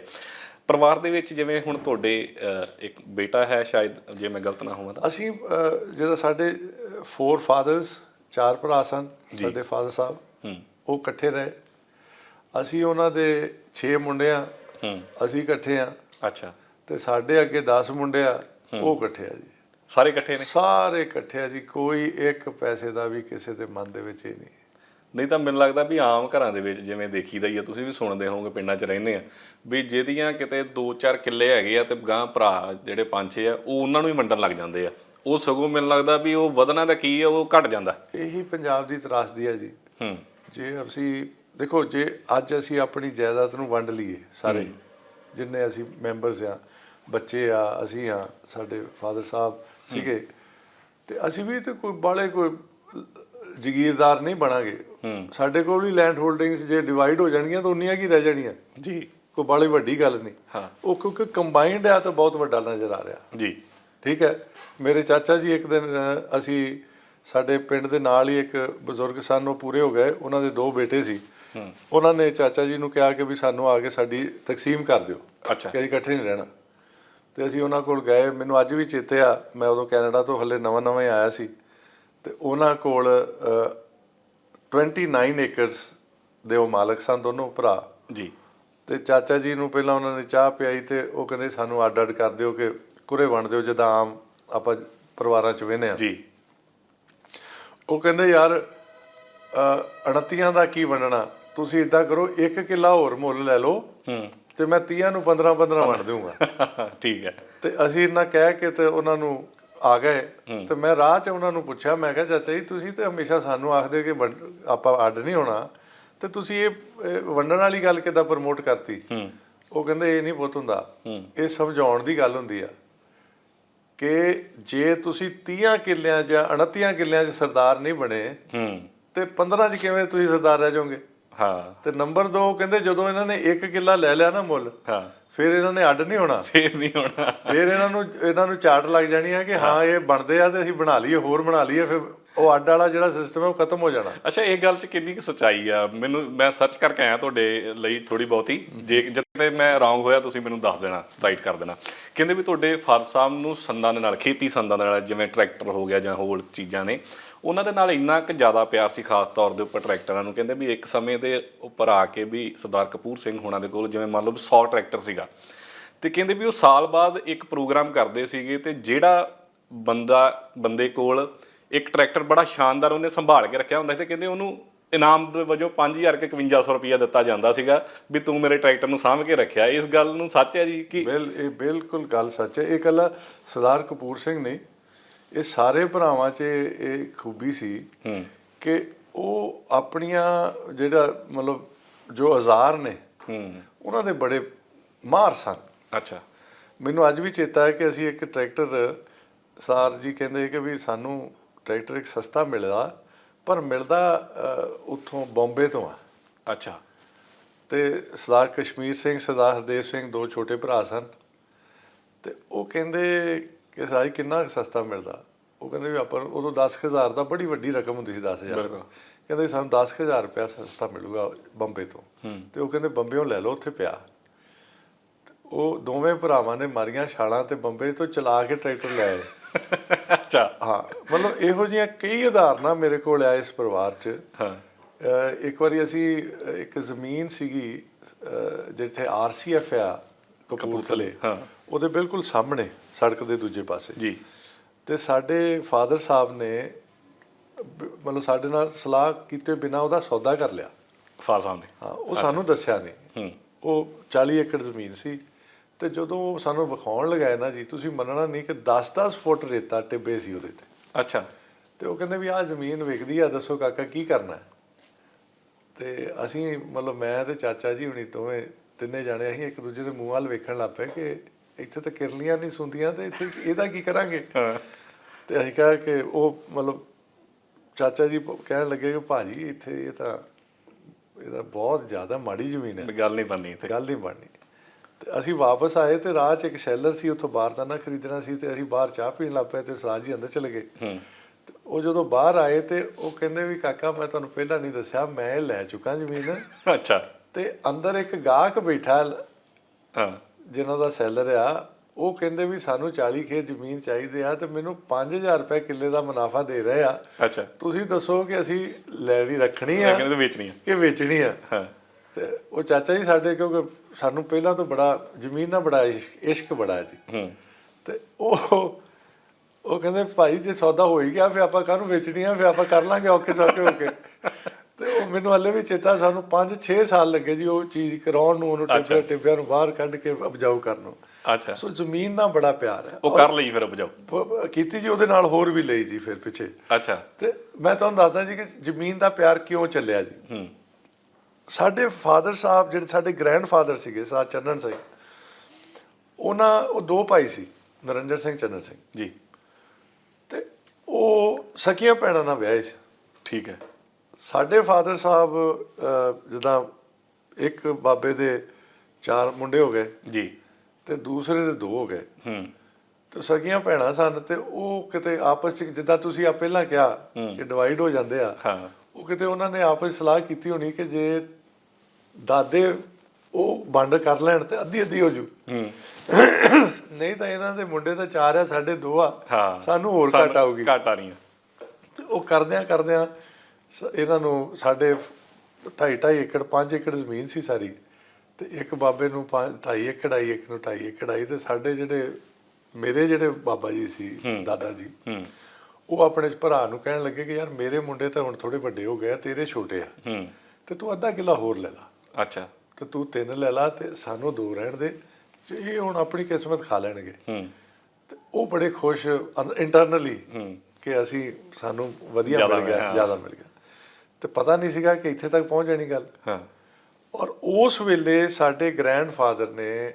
[SPEAKER 1] ਪਰਿਵਾਰ ਦੇ ਵਿੱਚ ਜਿਵੇਂ ਹੁਣ ਤੁਹਾਡੇ ਇੱਕ ਬੇਟਾ ਹੈ ਸ਼ਾਇਦ ਜੇ ਮੈਂ ਗਲਤ ਨਾ ਹੋਵਾਂ ਤਾਂ।
[SPEAKER 2] ਅਸੀਂ ਜਦੋਂ ਸਾਡੇ ਫੋਰ ਫਾਦਰਸ ਚਾਰ ਭਰਾ ਸਨ ਸਾਡੇ ਫਾਦਰ ਸਾਹਿਬ।
[SPEAKER 1] ਹੂੰ।
[SPEAKER 2] ਉਹ ਇਕੱਠੇ ਰਹੇ। ਅਸੀਂ ਉਹਨਾਂ ਦੇ 6 ਮੁੰਡੇ ਆ।
[SPEAKER 1] ਹੂੰ।
[SPEAKER 2] ਅਸੀਂ ਇਕੱਠੇ ਆ।
[SPEAKER 1] ਅੱਛਾ।
[SPEAKER 2] ਤੇ ਸਾਡੇ ਅੱਗੇ 10 ਮੁੰਡੇ ਆ ਉਹ ਇਕੱਠੇ ਆ ਜੀ।
[SPEAKER 1] ਸਾਰੇ ਇਕੱਠੇ ਨੇ?
[SPEAKER 2] ਸਾਰੇ ਇਕੱਠੇ ਆ ਜੀ। ਕੋਈ ਇੱਕ ਪੈਸੇ ਦਾ ਵੀ ਕਿਸੇ ਦੇ ਮਨ ਦੇ ਵਿੱਚ ਇਹ ਨਹੀਂ।
[SPEAKER 1] ਨਹੀਂ ਤਾਂ ਮੈਨੂੰ ਲੱਗਦਾ ਵੀ ਆਮ ਘਰਾਂ ਦੇ ਵਿੱਚ ਜਿਵੇਂ ਦੇਖੀਦਾ ਹੀ ਆ ਤੁਸੀਂ ਵੀ ਸੁਣਦੇ ਹੋਵੋਗੇ ਪਿੰਡਾਂ 'ਚ ਰਹਿੰਦੇ ਆ। ਵੀ ਜਿਹਦੀਆਂ ਕਿਤੇ 2-4 ਕਿੱਲੇ ਹੈਗੇ ਆ ਤੇ ਗਾਂ ਭਰਾ ਜਿਹੜੇ ਪੰਜ ਛੇ ਆ ਉਹ ਉਹਨਾਂ ਨੂੰ ਹੀ ਵੰਡਣ ਲੱਗ ਜਾਂਦੇ ਆ। ਉਹ ਸਗੋਂ ਮੈਨੂੰ ਲੱਗਦਾ ਵੀ ਉਹ ਵਧਣਾ ਦਾ ਕੀ ਆ ਉਹ ਘਟ ਜਾਂਦਾ।
[SPEAKER 2] ਇਹੀ ਪੰਜਾਬ ਦੀ ਤਰਾਸਦੀ ਹੈ ਜੀ।
[SPEAKER 1] ਹੂੰ।
[SPEAKER 2] ਜੇ ਅਸੀਂ ਦੇਖੋ ਜੇ ਅੱਜ ਅਸੀਂ ਆਪਣੀ ਜਾਇਦਾਦ ਨੂੰ ਵੰਡ ਲਈਏ ਸਾਰੇ ਜਿੰਨੇ ਅਸੀਂ ਮੈਂਬਰਸ ਆ ਬੱਚੇ ਆ ਅਸੀਂ ਆ ਸਾਡੇ ਫਾਦਰ ਸਾਹਿਬ ਸੀਗੇ ਤੇ ਅਸੀਂ ਵੀ ਤੇ ਕੋਈ ਬਾਲੇ ਕੋਈ ਜ਼ਗੀਰਦਾਰ ਨਹੀਂ ਬਣਾਂਗੇ। ਸਾਡੇ ਕੋਲ ਵੀ ਲੈਂਡ ਹੋਲਡਿੰਗਸ ਜੇ ਡਿਵਾਈਡ ਹੋ ਜਾਣਗੀਆਂ ਤਾਂ ਉਨੀਆਂ ਕੀ ਰਹਿ ਜਾਣੀਆਂ।
[SPEAKER 1] ਜੀ।
[SPEAKER 2] ਕੋਈ ਬਾਲੀ ਵੱਡੀ ਗੱਲ ਨਹੀਂ।
[SPEAKER 1] ਹਾਂ।
[SPEAKER 2] ਉਹ ਕਿਉਂਕਿ ਕੰਬਾਈਨਡ ਆ ਤਾਂ ਬਹੁਤ ਵੱਡਾ ਨਜ਼ਰ ਆ ਰਿਹਾ।
[SPEAKER 1] ਜੀ।
[SPEAKER 2] ਠੀਕ ਹੈ। ਮੇਰੇ ਚਾਚਾ ਜੀ ਇੱਕ ਦਿਨ ਅਸੀਂ ਸਾਡੇ ਪਿੰਡ ਦੇ ਨਾਲ ਹੀ ਇੱਕ ਬਜ਼ੁਰਗ ਸਨ ਉਹ ਪੂਰੇ ਹੋ ਗਏ। ਉਹਨਾਂ ਦੇ ਦੋ ਬੇਟੇ ਸੀ। ਉਹਨਾਂ ਨੇ ਚਾਚਾ ਜੀ ਨੂੰ ਕਿਹਾ ਕਿ ਵੀ ਸਾਨੂੰ ਆ ਕੇ ਸਾਡੀ ਤਕਸੀਮ ਕਰ ਦਿਓ।
[SPEAKER 1] ਅੱਛਾ।
[SPEAKER 2] ਕਿ ਇਕੱਠੇ ਨਹੀਂ ਰਹਿਣਾ। ਤੇ ਅਸੀਂ ਉਹਨਾਂ ਕੋਲ ਗਏ। ਮੈਨੂੰ ਅੱਜ ਵੀ ਚੇਤੇ ਆ ਮੈਂ ਉਦੋਂ ਕੈਨੇਡਾ ਤੋਂ ਹੱਲੇ ਨਵਾਂ ਨਵਾਂ ਆਇਆ ਸੀ। ਤੇ ਉਹਨਾਂ ਕੋਲ ਅ, 29 ਏਕੜਸ ਦੇ ਉਹ ਮਾਲਕ ਸਨ ਦੋਨੋਂ ਭਰਾ।
[SPEAKER 1] ਜੀ।
[SPEAKER 2] ਤੇ ਚਾਚਾ ਜੀ ਨੂੰ ਪਹਿਲਾਂ ਉਹਨਾਂ ਨੇ ਚਾਹ ਪਿਆਈ ਤੇ ਉਹ ਕਹਿੰਦੇ ਸਾਨੂੰ ਅੱਡ ਅੱਡ ਕਰ ਦਿਓ ਕਿ ਕੁਰੇ ਵੰਡ ਦਿਓ ਜਿੱਦਾਂ ਆਮ ਆਪਾਂ ਪਰਿਵਾਰਾਂ ਚ ਵੇਨੇ ਆ
[SPEAKER 1] ਜੀ।
[SPEAKER 2] ਉਹ ਕਹਿੰਦੇ ਯਾਰ ਅ, ਅਣਤੀਆਂ ਦਾ ਕੀ ਵੰਡਣਾ? ਤੁਸੀਂ ਇਦਾਂ ਕਰੋ ਇੱਕ ਕਿੱਲਾ ਹੋਰ ਮੁੱਲ ਲੈ ਲਓ
[SPEAKER 1] ਹੂੰ।
[SPEAKER 2] ਤੇ ਮੈਂ 30 ਨੂੰ 15 15 ਵੰਡ ਦਊਂਗਾ। [laughs]
[SPEAKER 1] ਠੀਕ ਹੈ।
[SPEAKER 2] ਤੇ ਅਸੀਂ ਇਹਨਾਂ ਕਹਿ ਕੇ ਤੇ ਉਹਨਾਂ ਨੂੰ ਆ ਗਏ। ਤੇ ਮੈਂ ਰਾਹ 'ਚ ਉਹਨਾਂ ਨੂੰ ਪੁੱਛਿਆ ਮੈਂ ਕਿਹਾ ਚਾਚਾ ਜੀ ਤੁਸੀਂ ਤੇ ਹਮੇਸ਼ਾ ਸਾਨੂੰ ਆਖਦੇ ਕਿ ਆਪਾਂ ਅੱਡ ਨਹੀਂ ਹੋਣਾ। ਤੇ ਤੁਸੀਂ ਇਹ ਇਹ ਵੰਡਣ ਵਾਲੀ ਗੱਲ ਕਿੱਦਾਂ ਪ੍ਰਮੋਟ ਕਰਤੀ?
[SPEAKER 1] ਹੂੰ।
[SPEAKER 2] ਉਹ ਕਹਿੰਦੇ ਇਹ ਨਹੀਂ ਪੁੱਤ ਹੁੰਦਾ। ਇਹ ਸਮਝਾਉਣ ਦੀ ਗੱਲ ਹੁੰਦੀ ਆ। ਕਿ ਜੇ ਤੁਸੀਂ 30 ਕਿੱਲਿਆਂ ਜਾਂ 29 ਕਿੱਲਿਆਂ 'ਚ ਸਰਦਾਰ ਨਹੀਂ ਬਣੇ
[SPEAKER 1] ਹੂੰ।
[SPEAKER 2] ਤੇ 15 'ਚ ਕਿਵੇਂ ਤੁਸੀਂ ਸਰਦਾਰ ਰਹਿ ਜਾਓਗੇ?
[SPEAKER 1] ਹਾਂ।
[SPEAKER 2] ਤੇ ਨੰਬਰ 2 ਕਹਿੰਦੇ ਜਦੋਂ ਇਹਨਾਂ ਨੇ 1 ਕਿੱਲਾ ਲੈ ਲਿਆ ਨਾ ਮੁੱਲ
[SPEAKER 1] ਹਾਂ।
[SPEAKER 2] ਫਿਰ ਇਹਨਾਂ ਨੇ ਅੱਡ ਨਹੀਂ ਹੋਣਾ।
[SPEAKER 1] ਫੇਰ ਨਹੀਂ ਹੋਣਾ।
[SPEAKER 2] ਫਿਰ ਇਹਨਾਂ ਨੂੰ ਇਹਨਾਂ ਨੂੰ ਚਾਟ ਲੱਗ ਜਾਣੀ ਹੈ ਕਿ ਹਾਂ ਇਹ ਬਣਦੇ ਆ ਤੇ ਅਸੀਂ ਬਣਾ ਲਈਏ ਹੋਰ ਬਣਾ ਲਈਏ ਫਿਰ ਉਹ ਅੱਡ ਵਾਲਾ ਜਿਹੜਾ ਸਿਸਟਮ ਹੈ ਉਹ ਖਤਮ ਹੋ ਜਾਣਾ।
[SPEAKER 1] ਅੱਛਾ, ਇਹ ਗੱਲ 'ਚ ਕਿੰਨੀ ਕੁ ਸੱਚਾਈ ਆ? ਮੈਨੂੰ ਮੈਂ ਸਰਚ ਕਰਕੇ ਆਇਆ ਤੁਹਾਡੇ ਲਈ ਥੋੜੀ ਬਹੁਤੀ। ਜੇ ਜਿੱਤੇ ਮੈਂ ਰੌਂਗ ਹੋਇਆ, ਤੁਸੀਂ ਮੈਨੂੰ ਦੱਸ ਦੇਣਾ ਰਾਈਟ ਕਰ ਦੇਣਾ। ਕਹਿੰਦੇ ਵੀ ਤੁਹਾਡੇ ਫਾਦਰ ਸਾਹਿਬ ਨੂੰ ਸੰਦਾਂ ਦੇ ਨਾਲ, ਖੇਤੀ ਸੰਦਾਂ ਦੇ ਨਾਲ, ਜਿਵੇਂ ਟਰੈਕਟਰ ਹੋ ਗਿਆ ਜਾਂ ਹੋਰ ਚੀਜ਼ਾਂ ਨੇ, ਉਹਨਾਂ ਦੇ ਨਾਲ ਇੰਨਾ ਕੁ ਜ਼ਿਆਦਾ ਪਿਆਰ ਸੀ, ਖਾਸ ਤੌਰ ਦੇ ਉੱਪਰ ਟਰੈਕਟਰਾਂ ਨੂੰ। ਕਹਿੰਦੇ ਵੀ ਇੱਕ ਸਮੇਂ ਦੇ ਉੱਪਰ ਆ ਕੇ ਵੀ ਸਰਦਾਰ ਕਪੂਰ ਸਿੰਘ ਹੋਣਾ ਦੇ ਕੋਲ, ਜਿਵੇਂ ਮੰਨ ਲਓ ਵੀ 100 ਟਰੈਕਟਰ ਸੀਗਾ। ਤੇ ਕਹਿੰਦੇ ਵੀ ਉਹ ਸਾਲ ਬਾਅਦ ਇੱਕ ਪ੍ਰੋਗਰਾਮ ਕਰਦੇ ਸੀਗੇ ਤੇ ਜਿਹੜਾ ਬੰਦਾ ਬੰਦੇ ਕੋਲ ਇੱਕ ਟਰੈਕਟਰ ਬੜਾ ਸ਼ਾਨਦਾਰ ਉਹਨੇ ਸੰਭਾਲ ਕੇ ਰੱਖਿਆ ਹੁੰਦਾ ਸੀ ਤੇ ਕਹਿੰਦੇ ਉਹਨੂੰ ਇਨਾਮ ਦੇ ਵਜੋਂ 5000 ਕੇ 5100 ਰੁਪਇਆ ਦਿੱਤਾ ਜਾਂਦਾ ਸੀਗਾ ਵੀ ਤੂੰ ਮੇਰੇ ਟਰੈਕਟਰ ਨੂੰ ਸਾਂਭ ਕੇ ਰੱਖਿਆ। ਇਸ ਗੱਲ ਨੂੰ ਸੱਚ ਹੈ ਜੀ ਕਿ
[SPEAKER 2] ਬਿਲ ਇਹ ਬਿਲਕੁਲ ਗੱਲ ਸੱਚ ਹੈ। ਇਹ ਕੱਲਾ ਸਰਦਾਰ ਕਪੂਰ ਸਿੰਘ ਨਹੀਂ ਇਹ ਸਾਰੇ ਭਰਾਵਾਂ 'ਚ ਇਹ ਖੂਬੀ ਸੀ
[SPEAKER 1] ਹੂੰ।
[SPEAKER 2] ਕਿ ਉਹ ਆਪਣੀਆਂ ਜਿਹੜਾ ਮਤਲਬ ਜੋ ਔਜ਼ਾਰ ਨੇ
[SPEAKER 1] ਹੂੰ।
[SPEAKER 2] ਉਹਨਾਂ ਦੇ ਬੜੇ ਮਾਹਰ ਸਨ।
[SPEAKER 1] ਅੱਛਾ।
[SPEAKER 2] ਮੈਨੂੰ ਅੱਜ ਵੀ ਚੇਤਾ ਹੈ ਕਿ ਅਸੀਂ ਇੱਕ ਟਰੈਕਟਰ ਸਾਰ ਜੀ ਕਹਿੰਦੇ ਕਿ ਵੀ ਸਾਨੂੰ ਟਰੈਕਟਰ ਇੱਕ ਸਸਤਾ ਮਿਲਦਾ ਪਰ ਮਿਲਦਾ ਉੱਥੋਂ ਬੰਬੇ ਤੋਂ ਆ।
[SPEAKER 1] ਅੱਛਾ।
[SPEAKER 2] ਤੇ ਸਰਦਾਰ ਕਸ਼ਮੀਰ ਸਿੰਘ ਸਰਦਾਰ ਹਰਦੇਵ ਸਿੰਘ ਦੋ ਛੋਟੇ ਭਰਾ ਸਨ। ਤੇ ਉਹ ਕਹਿੰਦੇ ਕਿ ਸਾਈ ਕਿੰਨਾ ਸਸਤਾ ਮਿਲਦਾ? ਉਹ ਕਹਿੰਦੇ ਵੀ ਆਪਾਂ ਉਦੋਂ 10000 ਦਾ ਬੜੀ ਵੱਡੀ ਰਕਮ ਹੁੰਦੀ ਸੀ 10000
[SPEAKER 1] ਬਿਲਕੁਲ।
[SPEAKER 2] ਕਹਿੰਦੇ ਸਾਨੂੰ 10000 ਰੁਪਇਆ ਸਸਤਾ ਮਿਲੂਗਾ ਬੰਬੇ ਤੋਂ। ਤੇ ਉਹ ਕਹਿੰਦੇ ਬੰਬੇੋਂ ਲੈ ਲਓ ਉੱਥੇ ਪਿਆ। ਉਹ ਦੋਵੇਂ ਭਰਾਵਾਂ ਨੇ ਮਾਰੀਆਂ ਛਾਲਾਂ ਤੇ ਬੰਬੇ ਤੋਂ ਚਲਾ ਕੇ ਟਰੈਕਟਰ ਲੈ ਆਏ।
[SPEAKER 1] ਅੱਛਾ।
[SPEAKER 2] ਹਾਂ ਮਤਲਬ ਇਹੋ ਜਿਹੀਆਂ ਕਈ ਉਦਾਹਰਨਾਂ ਮੇਰੇ ਕੋਲ ਆ ਇਸ ਪਰਿਵਾਰ 'ਚ।
[SPEAKER 1] ਹਾਂ।
[SPEAKER 2] ਇੱਕ ਵਾਰੀ ਅਸੀਂ ਇੱਕ ਜ਼ਮੀਨ ਸੀਗੀ ਜਿੱਥੇ ਆਰਸੀਐਫ ਆ ਕਪੂਰਥਲੇ।
[SPEAKER 1] ਹਾਂ।
[SPEAKER 2] ਉਹਦੇ ਬਿਲਕੁਲ ਸਾਹਮਣੇ ਸੜਕ ਦੇ ਦੂਜੇ ਪਾਸੇ।
[SPEAKER 1] ਜੀ।
[SPEAKER 2] ਤੇ ਸਾਡੇ ਫਾਦਰ ਸਾਹਿਬ ਨੇ ਮਤਲਬ ਸਾਡੇ ਨਾਲ ਸਲਾਹ ਕੀਤੇ ਬਿਨਾ ਉਹਦਾ ਸੌਦਾ ਕਰ ਲਿਆ।
[SPEAKER 1] ਫਾਦਰ ਸਾਹਿਬ ਨੇ।
[SPEAKER 2] ਹਾਂ ਉਹ ਸਾਨੂੰ ਦੱਸਿਆ ਨਹੀਂ।
[SPEAKER 1] ਹੂੰ।
[SPEAKER 2] ਉਹ 40 ਏਕੜ ਜ਼ਮੀਨ ਸੀ। ਤੇ ਜਦੋਂ ਉਹ ਸਾਨੂੰ ਵਿਖਾਉਣ ਲਗਾਏ ਨਾ ਜੀ ਤੁਸੀਂ ਮੰਨਣਾ ਨਹੀਂ ਕਿ 10-10 ਫੁੱਟ ਰੇਤਾ ਟਿੱਬੇ ਸੀ ਉਹਦੇ ਤੇ।
[SPEAKER 1] ਅੱਛਾ।
[SPEAKER 2] ਤੇ ਉਹ ਕਹਿੰਦੇ ਵੀ ਆਹ ਜ਼ਮੀਨ ਵਿਕਦੀ ਆ ਦੱਸੋ ਕਾਕਾ ਕੀ ਕਰਨਾ ਹੈ? ਤੇ ਅਸੀਂ ਮਤਲਬ ਮੈਂ ਤੇ ਚਾਚਾ ਜੀ ਹੁਣੀ ਦੋਵੇਂ ਤਿੰਨੇ ਜਾਣੇ ਅਸੀਂ ਇੱਕ ਦੂਜੇ ਦੇ ਮੂੰਹ ਵੱਲ ਵੇਖਣ ਲੱਗ ਪਏ ਕਿ ਇੱਥੇ ਤਾਂ ਕਿਰਲੀਆਂ ਨਹੀਂ ਸੁੰਦੀਆਂ ਤੇ ਇੱਥੇ ਇਹਦਾ ਕੀ ਕਰਾਂਗੇ? ਤੇ ਅਸੀਂ ਕਿਹਾ ਕਿ ਉਹ ਮਤਲਬ ਚਾਚਾ ਜੀ ਕਹਿਣ ਲੱਗੇ ਕਿ ਭਾਜੀ ਇੱਥੇ ਇਹ ਤਾਂ ਇਹਦਾ ਬਹੁਤ ਜ਼ਿਆਦਾ ਮਾੜੀ ਜ਼ਮੀਨ ਹੈ।
[SPEAKER 1] ਗੱਲ ਨਹੀਂ ਬਣਨੀ ਤੇ
[SPEAKER 2] ਗੱਲ ਨਹੀਂ ਬਣਨੀ। ਤੇ ਅਸੀਂ ਵਾਪਸ ਆਏ ਤੇ ਰਾਹ 'ਚ ਇੱਕ ਸ਼ੈਲਰ ਸੀ ਉੱਥੋਂ ਬਾਰਦਾਨਾ ਖਰੀਦਣਾ ਸੀ ਤੇ ਅਸੀਂ ਬਾਹਰ ਚਾਹ ਪੀਣ ਲੱਗ ਪਏ ਤੇ ਸਰਾਜ ਜੀ ਅੰਦਰ ਚਲੇ ਗਏ। ਉਹ ਜਦੋਂ ਬਾਹਰ ਆਏ ਤੇ ਉਹ ਕਹਿੰਦੇ ਵੀ ਕਾਕਾ ਮੈਂ ਤੁਹਾਨੂੰ ਪਹਿਲਾਂ ਨਹੀਂ ਦੱਸਿਆ ਮੈਂ ਲੈ ਚੁੱਕਾ ਜ਼ਮੀਨ।
[SPEAKER 1] ਅੱਛਾ।
[SPEAKER 2] ਤੇ ਅੰਦਰ ਇੱਕ ਗਾਹਕ ਬੈਠਾ
[SPEAKER 1] ਹਾਂ।
[SPEAKER 2] ਜਿਨ੍ਹਾਂ ਦਾ ਸੈਲਰ ਆ ਉਹ ਕਹਿੰਦੇ ਵੀ ਸਾਨੂੰ 40 ਖੇਤ ਜ਼ਮੀਨ ਚਾਹੀਦੇ ਆ ਤੇ ਮੈਨੂੰ 5000 ਰੁਪਏ ਕਿੱਲੇ ਦਾ ਮੁਨਾਫਾ ਦੇ ਰਹੇ ਆ।
[SPEAKER 1] ਅੱਛਾ।
[SPEAKER 2] ਤੁਸੀਂ ਦੱਸੋ ਕਿ ਅਸੀਂ ਲੈਣੀ ਰੱਖਣੀ ਆ
[SPEAKER 1] ਕਹਿੰਦੇ ਵੇਚਣੀ ਆ।
[SPEAKER 2] ਕਿ ਵੇਚਣੀ ਆ?
[SPEAKER 1] ਹਾਂ।
[SPEAKER 2] ਤੇ ਉਹ ਚਾਚਾ ਜੀ ਸਾਡੇ ਕਿਉਂਕਿ ਸਾਨੂੰ ਪਹਿਲਾਂ ਤੋਂ ਬੜਾ ਜ਼ਮੀਨ ਨਾਲ ਬੜਾ ਇਸ਼ਕ- ਬੜਾ ਜੀ। ਤੇ ਉਹ ਉਹ ਕਹਿੰਦੇ ਭਾਈ ਜੇ ਸੌਦਾ ਹੋ ਹੀ ਗਿਆ ਫਿਰ ਆਪਾਂ ਕਾਹਨੂੰ ਵੇਚਣੀ ਆ? ਫਿਰ ਆਪਾਂ ਕਰ ਲਾਂਗੇ ਔਕੇ ਸੌਕੇ ਹੋ ਕੇ। ਤੇ ਉਹ ਮੈਨੂੰ ਹੱਲੇ ਵੀ ਚੇਤਾ ਸਾਨੂੰ 5-6 ਸਾਲ ਲੱਗੇ ਜੀ ਉਹ ਚੀਜ਼ ਕਰਾਉਣ ਨੂੰ ਉਹਨੂੰ ਟਿੱਬਿਆਂ ਟਿੱਬਿਆਂ ਨੂੰ ਬਾਹਰ ਕੱਢ ਕੇ ਉਪਜਾਊ ਕਰਨ ਨੂੰ।
[SPEAKER 1] ਅੱਛਾ।
[SPEAKER 2] ਸੋ ਜ਼ਮੀਨ ਨਾਲ ਬੜਾ ਪਿਆਰ ਹੈ।
[SPEAKER 1] ਉਹ ਕਰ ਲਈ ਫਿਰ ਉਪਜਾਓ
[SPEAKER 2] ਪ- ਕੀਤੀ ਜੀ ਉਹਦੇ ਨਾਲ ਹੋਰ ਵੀ ਲਈ ਜੀ ਫਿਰ ਪਿੱਛੇ।
[SPEAKER 1] ਅੱਛਾ।
[SPEAKER 2] ਤੇ ਮੈਂ ਤੁਹਾਨੂੰ ਦੱਸਦਾ ਜੀ ਕਿ ਜ਼ਮੀਨ ਦਾ ਪਿਆਰ ਕਿਉਂ ਚੱਲਿਆ ਜੀ?
[SPEAKER 1] ਹੂੰ।
[SPEAKER 2] ਸਾਡੇ ਫਾਦਰ ਸਾਹਿਬ ਜਿਹੜੇ ਸਾਡੇ ਗ੍ਰੈਂਡਫਾਦਰ ਸੀਗੇ ਸਾ ਚੰਨਨ ਸਿੰਘ ਉਹਨਾਂ ਉਹ ਦੋ ਭਾਈ ਸੀ ਨਰਿੰਦਰ ਸਿੰਘ ਚੰਨਨ ਸਿੰਘ।
[SPEAKER 1] ਜੀ।
[SPEAKER 2] ਤੇ ਉਹ ਸਕੀਆਂ ਭੈਣਾਂ ਨਾਲ ਵਿਆਹੇ ਸੀ।
[SPEAKER 1] ਠੀਕ ਹੈ।
[SPEAKER 2] ਸਾਡੇ ਫਾਦਰ ਸਾਹਿਬ ਜਿੱਦਾਂ ਇੱਕ ਬਾਬੇ ਦੇ ਚਾਰ ਮੁੰਡੇ ਹੋ ਗਏ
[SPEAKER 1] ਜੀ।
[SPEAKER 2] ਤੇ ਦੂਸਰੇ ਦੇ ਦੋ ਹੋ ਗਏ।
[SPEAKER 1] ਹੂੰ।
[SPEAKER 2] ਤੇ ਸਕੀਆਂ ਭੈਣਾਂ ਸਨ ਤੇ ਉਹ ਕਿਤੇ ਆਪਸ ਚ ਜਿੱਦਾਂ ਤੁਸੀਂ ਆ ਪਹਿਲਾਂ ਕਿਹਾ ਕਿ ਡਿਵਾਈਡ ਹੋ ਜਾਂਦੇ ਆ।
[SPEAKER 1] ਹਾਂ।
[SPEAKER 2] ਉਹ ਕਿਤੇ ਉਹਨਾਂ ਨੇ ਆਪਸ 'ਚ ਸਲਾਹ ਕੀਤੀ ਹੋਣੀ ਕਿ ਜੇ ਦਾਦੇ ਉਹ ਵੰਡ ਕਰ ਲੈਣ ਤੇ ਅੱਧੀ ਅੱਧੀ ਹੋ ਜੂ।
[SPEAKER 1] ਹੂੰ।
[SPEAKER 2] ਨਹੀਂ ਤਾਂ ਇਹਨਾਂ ਦੇ ਮੁੰਡੇ ਤਾਂ ਚਾਰ ਆ ਸਾਡੇ ਦੋ ਆ। ਸਾਨੂੰ ਹੋਰ ਘੱਟ ਆਊਗੀ
[SPEAKER 1] ਘੱਟ ਆ। ਰਹੀ
[SPEAKER 2] ਤੇ ਉਹ ਕਰਦਿਆਂ ਕਰਦਿਆਂ ਇਹਨਾਂ ਨੂੰ ਸਾਡੇ 2.5 2.5 ਏਕੜ 5 ਏਕੜ ਜ਼ਮੀਨ ਸੀ ਸਾਰੀ। ਤੇ ਇੱਕ ਬਾਬੇ ਨੂੰ 2.5 ਏਕੜ ਆਈ ਇੱਕ ਨੂੰ 2.5 ਏਕੜ ਆਈ ਤੇ ਸਾਡੇ ਜਿਹੜੇ ਮੇਰੇ ਜਿਹੜੇ ਬਾਬਾ ਜੀ ਸੀ ਦਾਦਾ ਜੀ।
[SPEAKER 1] ਹੂੰ।
[SPEAKER 2] ਉਹ ਆਪਣੇ ਭਰਾ ਨੂੰ ਕਹਿਣ ਲੱਗੇ ਕਿ ਯਾਰ ਮੇਰੇ ਮੁੰਡੇ ਤਾਂ ਹੁਣ ਥੋੜੇ ਵੱਡੇ ਹੋ ਗਏ ਆ ਤੇਰੇ ਛੋਟੇ ਆ।
[SPEAKER 1] ਹੂੰ।
[SPEAKER 2] ਤੇ ਤੂੰ ਅੱਧਾ ਕਿੱਲਾ ਹੋਰ ਲੈ ਲਾ।
[SPEAKER 1] ਅੱਛਾ।
[SPEAKER 2] ਕਿ ਤੂੰ ਤਿੰਨ ਲੈ ਲਾ ਤੇ ਸਾਨੂੰ ਦੋ ਰਹਿਣ ਦੇ। ਤੇ ਇਹ ਹੁਣ ਆਪਣੀ ਕਿਸਮਤ ਖਾ ਲੈਣਗੇ।
[SPEAKER 1] ਹੂੰ।
[SPEAKER 2] ਤੇ ਉਹ ਬੜੇ ਖੁਸ਼ ਇੰਟਰਨਲੀ
[SPEAKER 1] ਹੂੰ।
[SPEAKER 2] ਕਿ ਅਸੀਂ ਸਾਨੂੰ ਵਧੀਆ ਮਿਲ ਗਿਆ ਜ਼ਿਆਦਾ ਮਿਲ ਗਿਆ। ਤੇ ਪਤਾ ਨਹੀਂ ਸੀਗਾ ਕਿ ਇੱਥੇ ਤੱਕ ਪਹੁੰਚ ਜਾਣੀ ਗੱਲ।
[SPEAKER 1] ਹਾਂ।
[SPEAKER 2] ਔਰ ਉਸ ਵੇਲੇ ਸਾਡੇ ਗ੍ਰੈਂਡਫਾਦਰ ਨੇ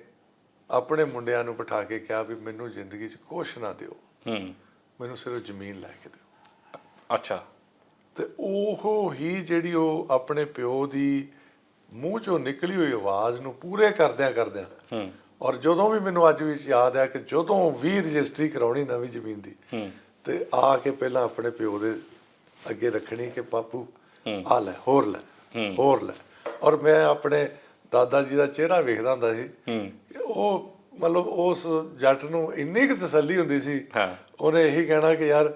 [SPEAKER 2] ਆਪਣੇ ਮੁੰਡਿਆਂ ਨੂੰ ਬਿਠਾ ਕੇ ਕਿਹਾ ਵੀ ਮੈਨੂੰ ਜ਼ਿੰਦਗੀ 'ਚ ਕੁਛ ਨਾ ਦਿਓ।
[SPEAKER 1] ਹੂੰ।
[SPEAKER 2] ਮੈਨੂੰ ਸਿਰਫ ਜ਼ਮੀਨ ਲੈ ਕੇ ਦਿਓ।
[SPEAKER 1] ਅੱਛਾ।
[SPEAKER 2] ਤੇ ਉਹ ਹੀ ਜਿਹੜੀ ਉਹ ਆਪਣੇ ਪਿਓ ਦੀ ਮੂੰਹ ਚੋਂ ਨਿਕਲੀ ਹੋਈ ਆਵਾਜ਼ ਨੂੰ ਪੂਰੇ ਕਰਦਿਆਂ ਕਰਦਿਆਂ
[SPEAKER 1] ਹੂੰ।
[SPEAKER 2] ਔਰ ਜਦੋਂ ਵੀ ਮੈਨੂੰ ਅੱਜ ਵੀ ਯਾਦ ਹੈ ਕਿ ਜਦੋਂ ਵੀ ਰਜਿਸਟਰੀ ਕਰਾਉਣੀ ਨਵੀਂ ਜ਼ਮੀਨ ਦੀ
[SPEAKER 1] ਹੂੰ।
[SPEAKER 2] ਤੇ ਆ ਕੇ ਪਹਿਲਾਂ ਆਪਣੇ ਪਿਓ ਦੇ ਅੱਗੇ ਰੱਖਣੀ ਕਿ ਬਾਪੂ ਆ ਲੈ ਹੋਰ ਲੈ ਹੋਰ ਲੈ। ਔਰ ਮੈਂ ਆਪਣੇ ਦਾਦਾ ਜੀ ਦਾ ਚਿਹਰਾ ਵੇਖਦਾ ਹੁੰਦਾ ਸੀ ਉਹ ਮਤਲਬ ਉਸ ਜੱਟ ਨੂੰ ਇੰਨੀ ਕੁ ਤਸੱਲੀ ਹੁੰਦੀ ਸੀ
[SPEAKER 1] ਹਾਂ।
[SPEAKER 2] ਉਹਨੇ ਇਹੀ ਕਹਿਣਾ ਕਿ ਯਾਰ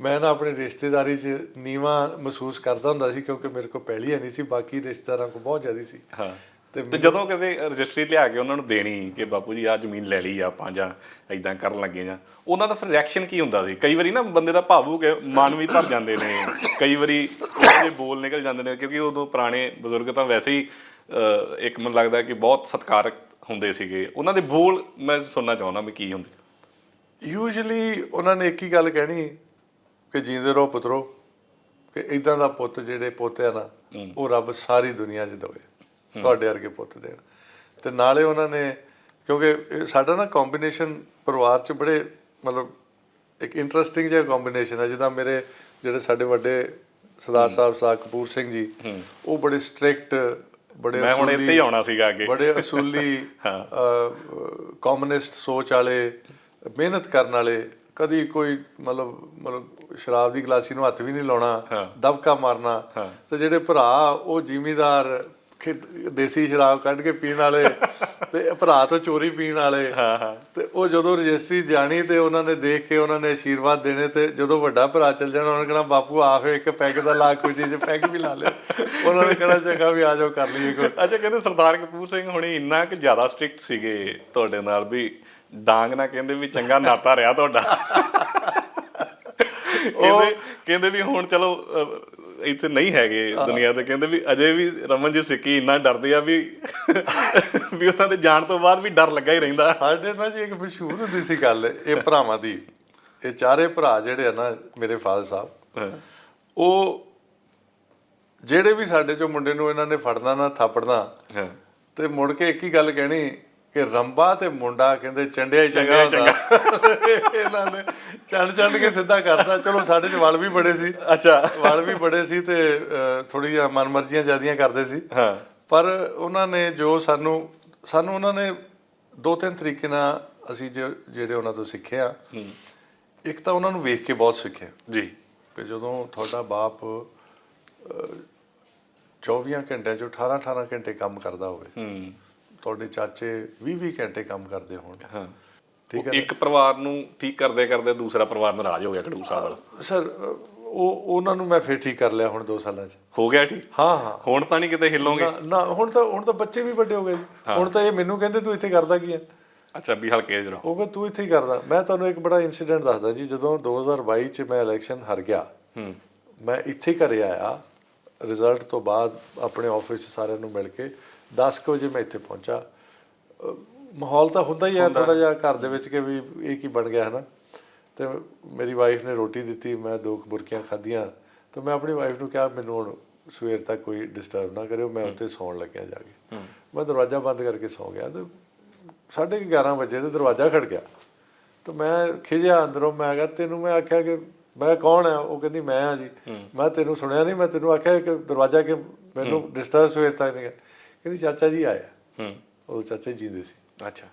[SPEAKER 2] ਮੈਂ ਨਾ ਆਪਣੀ ਰਿਸ਼ਤੇਦਾਰੀ 'ਚ ਨੀਵਾ ਮਹਿਸੂਸ ਕਰਦਾ ਹੁੰਦਾ ਸੀ ਕਿਉਂਕਿ ਮੇਰੇ ਕੋਲ ਪਹਿਲੀ ਹੈ ਨਹੀਂ ਸੀ ਬਾਕੀ ਰਿਸ਼ਤੇਦਾਰਾਂ ਕੋਲ ਬਹੁਤ ਜ਼ਿਆਦਾ ਸੀ।
[SPEAKER 1] ਹਾਂ।
[SPEAKER 2] ਤੇ
[SPEAKER 1] ਜਦੋਂ ਕਦੇ ਰਜਿਸਟਰੀ ਲਿਆ ਕੇ ਉਹਨਾਂ ਨੂੰ ਦੇਣੀ ਕਿ ਬਾਪੂ ਜੀ ਆ ਜ਼ਮੀਨ ਲੈ ਲਈ ਆਪਾਂ ਜਾਂ ਇਦਾਂ ਕਰਨ ਲੱਗੇ ਜਾਂ ਉਹਨਾਂ ਦਾ ਫਿਰ ਰਿਐਕਸ਼ਨ ਕੀ ਹੁੰਦਾ ਸੀ? ਕਈ ਵਾਰੀ ਨਾ ਬੰਦੇ ਦਾ ਭਾਵੁਕ ਮਨ ਵੀ ਭਰ ਜਾਂਦੇ ਨੇ ਕਈ ਵਾਰੀ ਉਹਦੇ ਬੋਲ ਨਿਕਲ ਜਾਂਦੇ ਨੇ ਕਿਉਂਕਿ ਉਦੋਂ ਪੁਰਾਣੇ ਬਜ਼ੁਰਗ ਤਾਂ ਵੈਸੇ ਹੀ ਇੱਕ ਮੈਨੂੰ ਲੱਗਦਾ ਕਿ ਬਹੁਤ ਸਤਿਕਾਰਕ ਹੁੰਦੇ ਸੀਗੇ। ਉਹਨਾਂ ਦੇ ਬੋਲ ਮੈਂ ਸੁਣਨਾ ਚਾਹੁੰਦਾ ਵੀ ਕੀ ਹੁੰਦੇ।
[SPEAKER 2] ਯੂਜੂਲੀ ਉਹਨਾਂ ਨੇ ਇੱਕ ਹੀ ਗੱਲ ਕਹਿਣੀ ਕਿ ਜੀਂਦੇ ਰਹੋ ਪੁੱਤਰੋ ਕਿ ਇਦਾਂ ਦਾ ਪੁੱਤ ਜਿਹੜੇ ਪੁੱਤ ਆ ਨਾ ਉਹ ਰੱਬ ਸਾਰੀ ਦੁਨੀਆ 'ਚ ਦੇਵੇ ਤੁਹਾਡੇ ਵਰਗੇ ਪੁੱਤ ਦੇਣ। ਤੇ ਨਾਲੇ ਉਹਨਾਂ ਨੇ ਕਿਉਂਕਿ ਸਾਡਾ ਨਾ ਕੰਬੀਨੇਸ਼ਨ ਪਰਿਵਾਰ 'ਚ ਬੜੇ ਮਤਲਬ ਇੱਕ ਇੰਟਰਸਟਿੰਗ ਜਿਹਾ ਕੰਬੀਨੇਸ਼ਨ ਹੈ ਜਿੱਦਾਂ ਮੇਰੇ ਜਿਹੜੇ ਸਾਡੇ ਵੱਡੇ ਸਰਦਾਰ ਸਾਹਿਬ ਸਾਹ ਕਪੂਰ ਸਿੰਘ ਜੀ ਉਹ ਬੜੇ ਸਟ੍ਰਿਕਟ ਬੜੇ
[SPEAKER 1] ਮੈਂ ਹੁਣ ਇੱਥੇ ਹੀ ਆਉਣਾ ਸੀਗਾ ਅੱਗੇ।
[SPEAKER 2] ਬੜੇ ਅਸੂਲੀ ਕਮਿਊਨਿਸਟ ਸੋਚ ਵਾਲੇ ਮਿਹਨਤ ਕਰਨ ਵਾਲੇ ਕਦੀ ਕੋਈ ਮਤਲਬ ਮਤਲਬ ਸ਼ਰਾਬ ਦੀ ਗਲਾਸੀ ਨੂੰ ਹੱਥ ਵੀ ਨਹੀਂ ਲਾਉਣਾ ਦਬਕਾ ਮਾਰਨਾ ਤੇ ਜਿਹੜੇ ਭਰਾ ਉਹ ਜ਼ਿਮੀਦਾਰ ਦੇਸੀ ਸ਼ਰਾਬ ਕੱਢ ਕੇ ਪੀਣ ਵਾਲੇ [laughs] ਤੇ ਭਰਾ ਤੋਂ ਚੋਰੀ ਪੀਣ ਵਾਲੇ ਤੇ ਉਹ ਜਦੋਂ ਰਜਿਸਟਰੀ ਜਾਣੀ ਤੇ ਉਹਨਾਂ ਨੇ ਦੇਖ ਕੇ ਉਹਨਾਂ ਨੇ ਆਸ਼ੀਰਵਾਦ ਦੇਣੇ ਤੇ ਜਦੋਂ ਵੱਡਾ ਭਰਾ ਚੱਲ ਜਾਣਾ ਉਹਨਾਂ ਨੇ ਕਹਿਣਾ ਬਾਪੂ ਆਫੇ ਇੱਕ ਪੈਗ ਦਾ ਲਾ ਕੋਈ ਚੀਜ਼ ਪੈਗ ਵੀ ਲਾ ਲਿਓ ਉਹਨਾਂ ਨੇ ਕਹਿਣਾ ਚੰਗਾ ਵੀ ਆ ਜਾਓ ਕਰ ਲਈਏ ਕੋਈ।
[SPEAKER 1] ਅੱਛਾ ਕਹਿੰਦੇ ਸਰਦਾਰ ਕਪੂਰ ਸਿੰਘ ਹੁਣੀ ਇੰਨਾ ਕਿ ਜ਼ਿਆਦਾ ਸਟ੍ਰਿਕਟ ਸੀਗੇ ਤੁਹਾਡੇ ਨਾਲ ਵੀ। ਡਾਂਗ ਨਾ ਕਹਿੰਦੇ ਵੀ ਚੰਗਾ ਨਾਤਾ ਰਿਹਾ ਤੁਹਾਡਾ। ਕਹਿੰਦੇ ਕਹਿੰਦੇ ਵੀ ਹੁਣ ਚਲੋ ਇੱਥੇ ਨਹੀਂ ਹੈਗੇ ਦੁਨੀਆ ਤੇ ਕਹਿੰਦੇ ਵੀ ਅਜੇ ਵੀ ਰਮਨਜੀਤ ਸਿੱਕੀ ਇੰਨਾ ਡਰਦੇ ਆ ਵੀ ਵੀ ਉਹਨਾਂ ਦੇ ਜਾਣ ਤੋਂ ਬਾਅਦ ਵੀ ਡਰ ਲੱਗਾ ਹੀ ਰਹਿੰਦਾ।
[SPEAKER 2] ਸਾਡੇ ਨਾਲ ਜੀ ਇੱਕ ਮਸ਼ਹੂਰ ਹੁੰਦੀ ਸੀ ਗੱਲ ਇਹ ਭਰਾਵਾਂ ਦੀ। ਇਹ ਚਾਰੇ ਭਰਾ ਜਿਹੜੇ ਆ ਨਾ ਮੇਰੇ ਫਾਦਰ ਸਾਹਿਬ ਉਹ ਜਿਹੜੇ ਵੀ ਸਾਡੇ ਚੋਂ ਮੁੰਡੇ ਨੂੰ ਇਹਨਾਂ ਨੇ ਫੜਨਾ ਨਾ ਥਾਪੜਨਾ ਤੇ ਮੁੜ ਕੇ ਇੱਕ ਹੀ ਗੱਲ ਕਹਿਣੀ ਕਿ ਰੰਬਾ ਤੇ ਮੁੰਡਾ ਕਹਿੰਦੇ ਚੰਡਿਆ ਹੀ ਚੰਗਾ ਹੁੰਦਾ। [laughs] ਇਹਨਾਂ ਨੇ ਚੰਡ ਚੰਡ ਕੇ ਸਿੱਧਾ ਕਰਤਾ। ਚਲੋ ਸਾਡੇ ਚ ਵਲ ਵੀ ਬੜੇ ਸੀ।
[SPEAKER 1] ਅੱਛਾ।
[SPEAKER 2] ਵਲ ਵੀ ਬੜੇ ਸੀ ਤੇ ਥੋੜੀ ਜਿਹਾ ਮਨਮਰਜ਼ੀਆਂ ਜ਼ਿਆਦੀਆਂ ਕਰਦੇ ਸੀ।
[SPEAKER 1] ਹਾਂ।
[SPEAKER 2] ਪਰ ਉਹਨਾਂ ਨੇ ਜੋ ਸਾਨੂੰ ਸਾਨੂੰ ਉਹਨਾਂ ਨੇ ਦੋ ਤਿੰਨ ਤਰੀਕੇ ਨਾਲ ਅਸੀਂ ਜਿਹੜੇ ਉਹਨਾਂ ਤੋਂ ਸਿੱਖਿਆ। ਇੱਕ ਤਾਂ ਉਹਨਾਂ ਨੂੰ ਵੇਖ ਕੇ ਬਹੁਤ ਸਿੱਖਿਆ।
[SPEAKER 1] ਜੀ।
[SPEAKER 2] ਕਿ ਜਦੋਂ ਤੁਹਾਡਾ ਬਾਪ ਅਹ, 24 ਘੰਟਿਆਂ ਚੋਂ 18 18 ਘੰਟੇ ਕੰਮ ਕਰਦਾ ਹੋਵੇ।
[SPEAKER 1] ਹੂੰ।
[SPEAKER 2] ਤੁਹਾਡੇ ਚਾਚੇ 20 20 ਘੰਟੇ ਕੰਮ ਕਰਦੇ ਹੋਣ
[SPEAKER 1] ਹਾਂ।
[SPEAKER 2] ਠੀਕ
[SPEAKER 1] ਉਹ ਇੱਕ ਪਰਿਵਾਰ ਨੂੰ ਠੀਕ ਕਰਦੇ ਕਰਦੇ ਦੂਸਰਾ ਪਰਿਵਾਰ ਨਾਰਾਜ਼ ਹੋ ਗਿਆ ਸਾਹਿਬ ਵਾਲਾ।
[SPEAKER 2] ਸਰ ਉਹ ਉਹਨਾਂ ਨੂੰ ਮੈਂ ਫੇਰ ਠੀਕ ਕਰ ਲਿਆ ਹੁਣ 2 ਸਾਲਾਂ 'ਚ।
[SPEAKER 1] ਹੋ ਗਿਆ ਠੀਕ?
[SPEAKER 2] ਹਾਂ ਹਾਂ।
[SPEAKER 1] ਹੁਣ ਤਾਂ ਨਹੀਂ ਕਿਤੇ ਹਿੱਲੋਗੇ?
[SPEAKER 2] ਨਾ- ਹੁਣ ਤਾਂ ਹੁਣ ਤਾਂ ਬੱਚੇ ਵੀ ਵੱਡੇ ਹੋ ਗਏ ਹੁਣ ਤਾਂ ਇਹ ਮੈਨੂੰ ਕਹਿੰਦੇ ਤੂੰ ਇੱਥੇ ਕਰਦਾ ਕੀ ਆ
[SPEAKER 1] ਅੱਛਾ ਵੀ ਹਲਕੇ ਰਹੋ।
[SPEAKER 2] ਉਹ ਕਹਿੰਦਾ ਤੂੰ ਇੱਥੇ ਹੀ ਕਰਦਾ। ਮੈਂ ਤੁਹਾਨੂੰ ਇੱਕ ਬੜਾ ਇਨਸੀਡੈਂਟ ਦੱਸਦਾ ਜੀ। ਜਦੋਂ 2022 ਚ ਮੈਂ ਇਲੈਕਸ਼ਨ ਹਾਰ ਗਿਆ
[SPEAKER 1] ਹੂੰ।
[SPEAKER 2] ਮੈਂ ਇੱਥੇ ਹੀ ਘਰੇ ਆਇਆ। ਰਿਜ਼ਲਟ ਤੋਂ ਬਾਅਦ ਆਪਣੇ ਆਫਿਸ 'ਚ ਸਾਰਿਆਂ ਨੂੰ ਮਿਲ ਕੇ 10 ਕੁ ਵਜੇ ਮੈਂ ਇੱਥੇ ਪਹੁੰਚਾ। ਮਾਹੌਲ ਤਾਂ ਹੁੰਦਾ ਹੀ ਹੈ ਥੋੜਾ ਜਿਹਾ ਘਰ ਦੇ ਵਿੱਚ ਕਿ ਵੀ ਇਹ ਕੀ ਬਣ ਗਿਆ ਹੈ ਨਾ ਤੇ ਮੇਰੀ ਵਾਈਫ ਨੇ ਰੋਟੀ ਦਿੱਤੀ ਮੈਂ ਦੋ ਕੁ ਬੁਰਕੀਆਂ ਖਾਧੀਆਂ। ਤੇ ਮੈਂ ਆਪਣੀ ਵਾਈਫ ਨੂੰ ਕਿਹਾ ਮੈਨੂੰ ਹੁਣ ਸਵੇਰ ਤੱਕ ਕੋਈ ਡਿਸਟਰਬ ਨਾ ਕਰਿਓ ਮੈਂ ਉੱਥੇ ਸੌਣ ਲੱਗਿਆ ਜਾ ਕੇ। ਮੈਂ ਦਰਵਾਜ਼ਾ ਬੰਦ ਕਰਕੇ ਸੌ ਗਿਆ ਤੇ ਸਾਢੇ ਕੁ 11 ਵਜੇ ਤੇ ਦਰਵਾਜ਼ਾ ਖੜ ਗਿਆ। ਤੇ ਮੈਂ ਖਿਜਿਆ ਅੰਦਰੋਂ ਮੈਂ ਕਿਹਾ ਤੈਨੂੰ ਮੈਂ ਆਖਿਆ ਕਿ ਮੈਂ ਕੌਣ ਆ? ਉਹ ਕਹਿੰਦੀ ਮੈਂ ਆ ਜੀ। ਮੈਂ ਤੈਨੂੰ ਸੁਣਿਆ ਨਹੀਂ ਮੈਂ ਤੈਨੂੰ ਆਖਿਆ ਕਿ ਦਰਵਾਜ਼ਾ ਕਿ ਮੈਨੂੰ ਡਿਸਟਰਬ ਸਵੇਰ ਤੱਕ ਨਹੀਂ ਕਹਿੰਦੀ ਚਾਚਾ ਜੀ ਆਇਆ।
[SPEAKER 1] ਹੂੰ।
[SPEAKER 2] ਉਹ ਚਾਚਾ ਜੀ ਜੀਂਦੇ ਸੀ।
[SPEAKER 1] ਅੱਛਾ।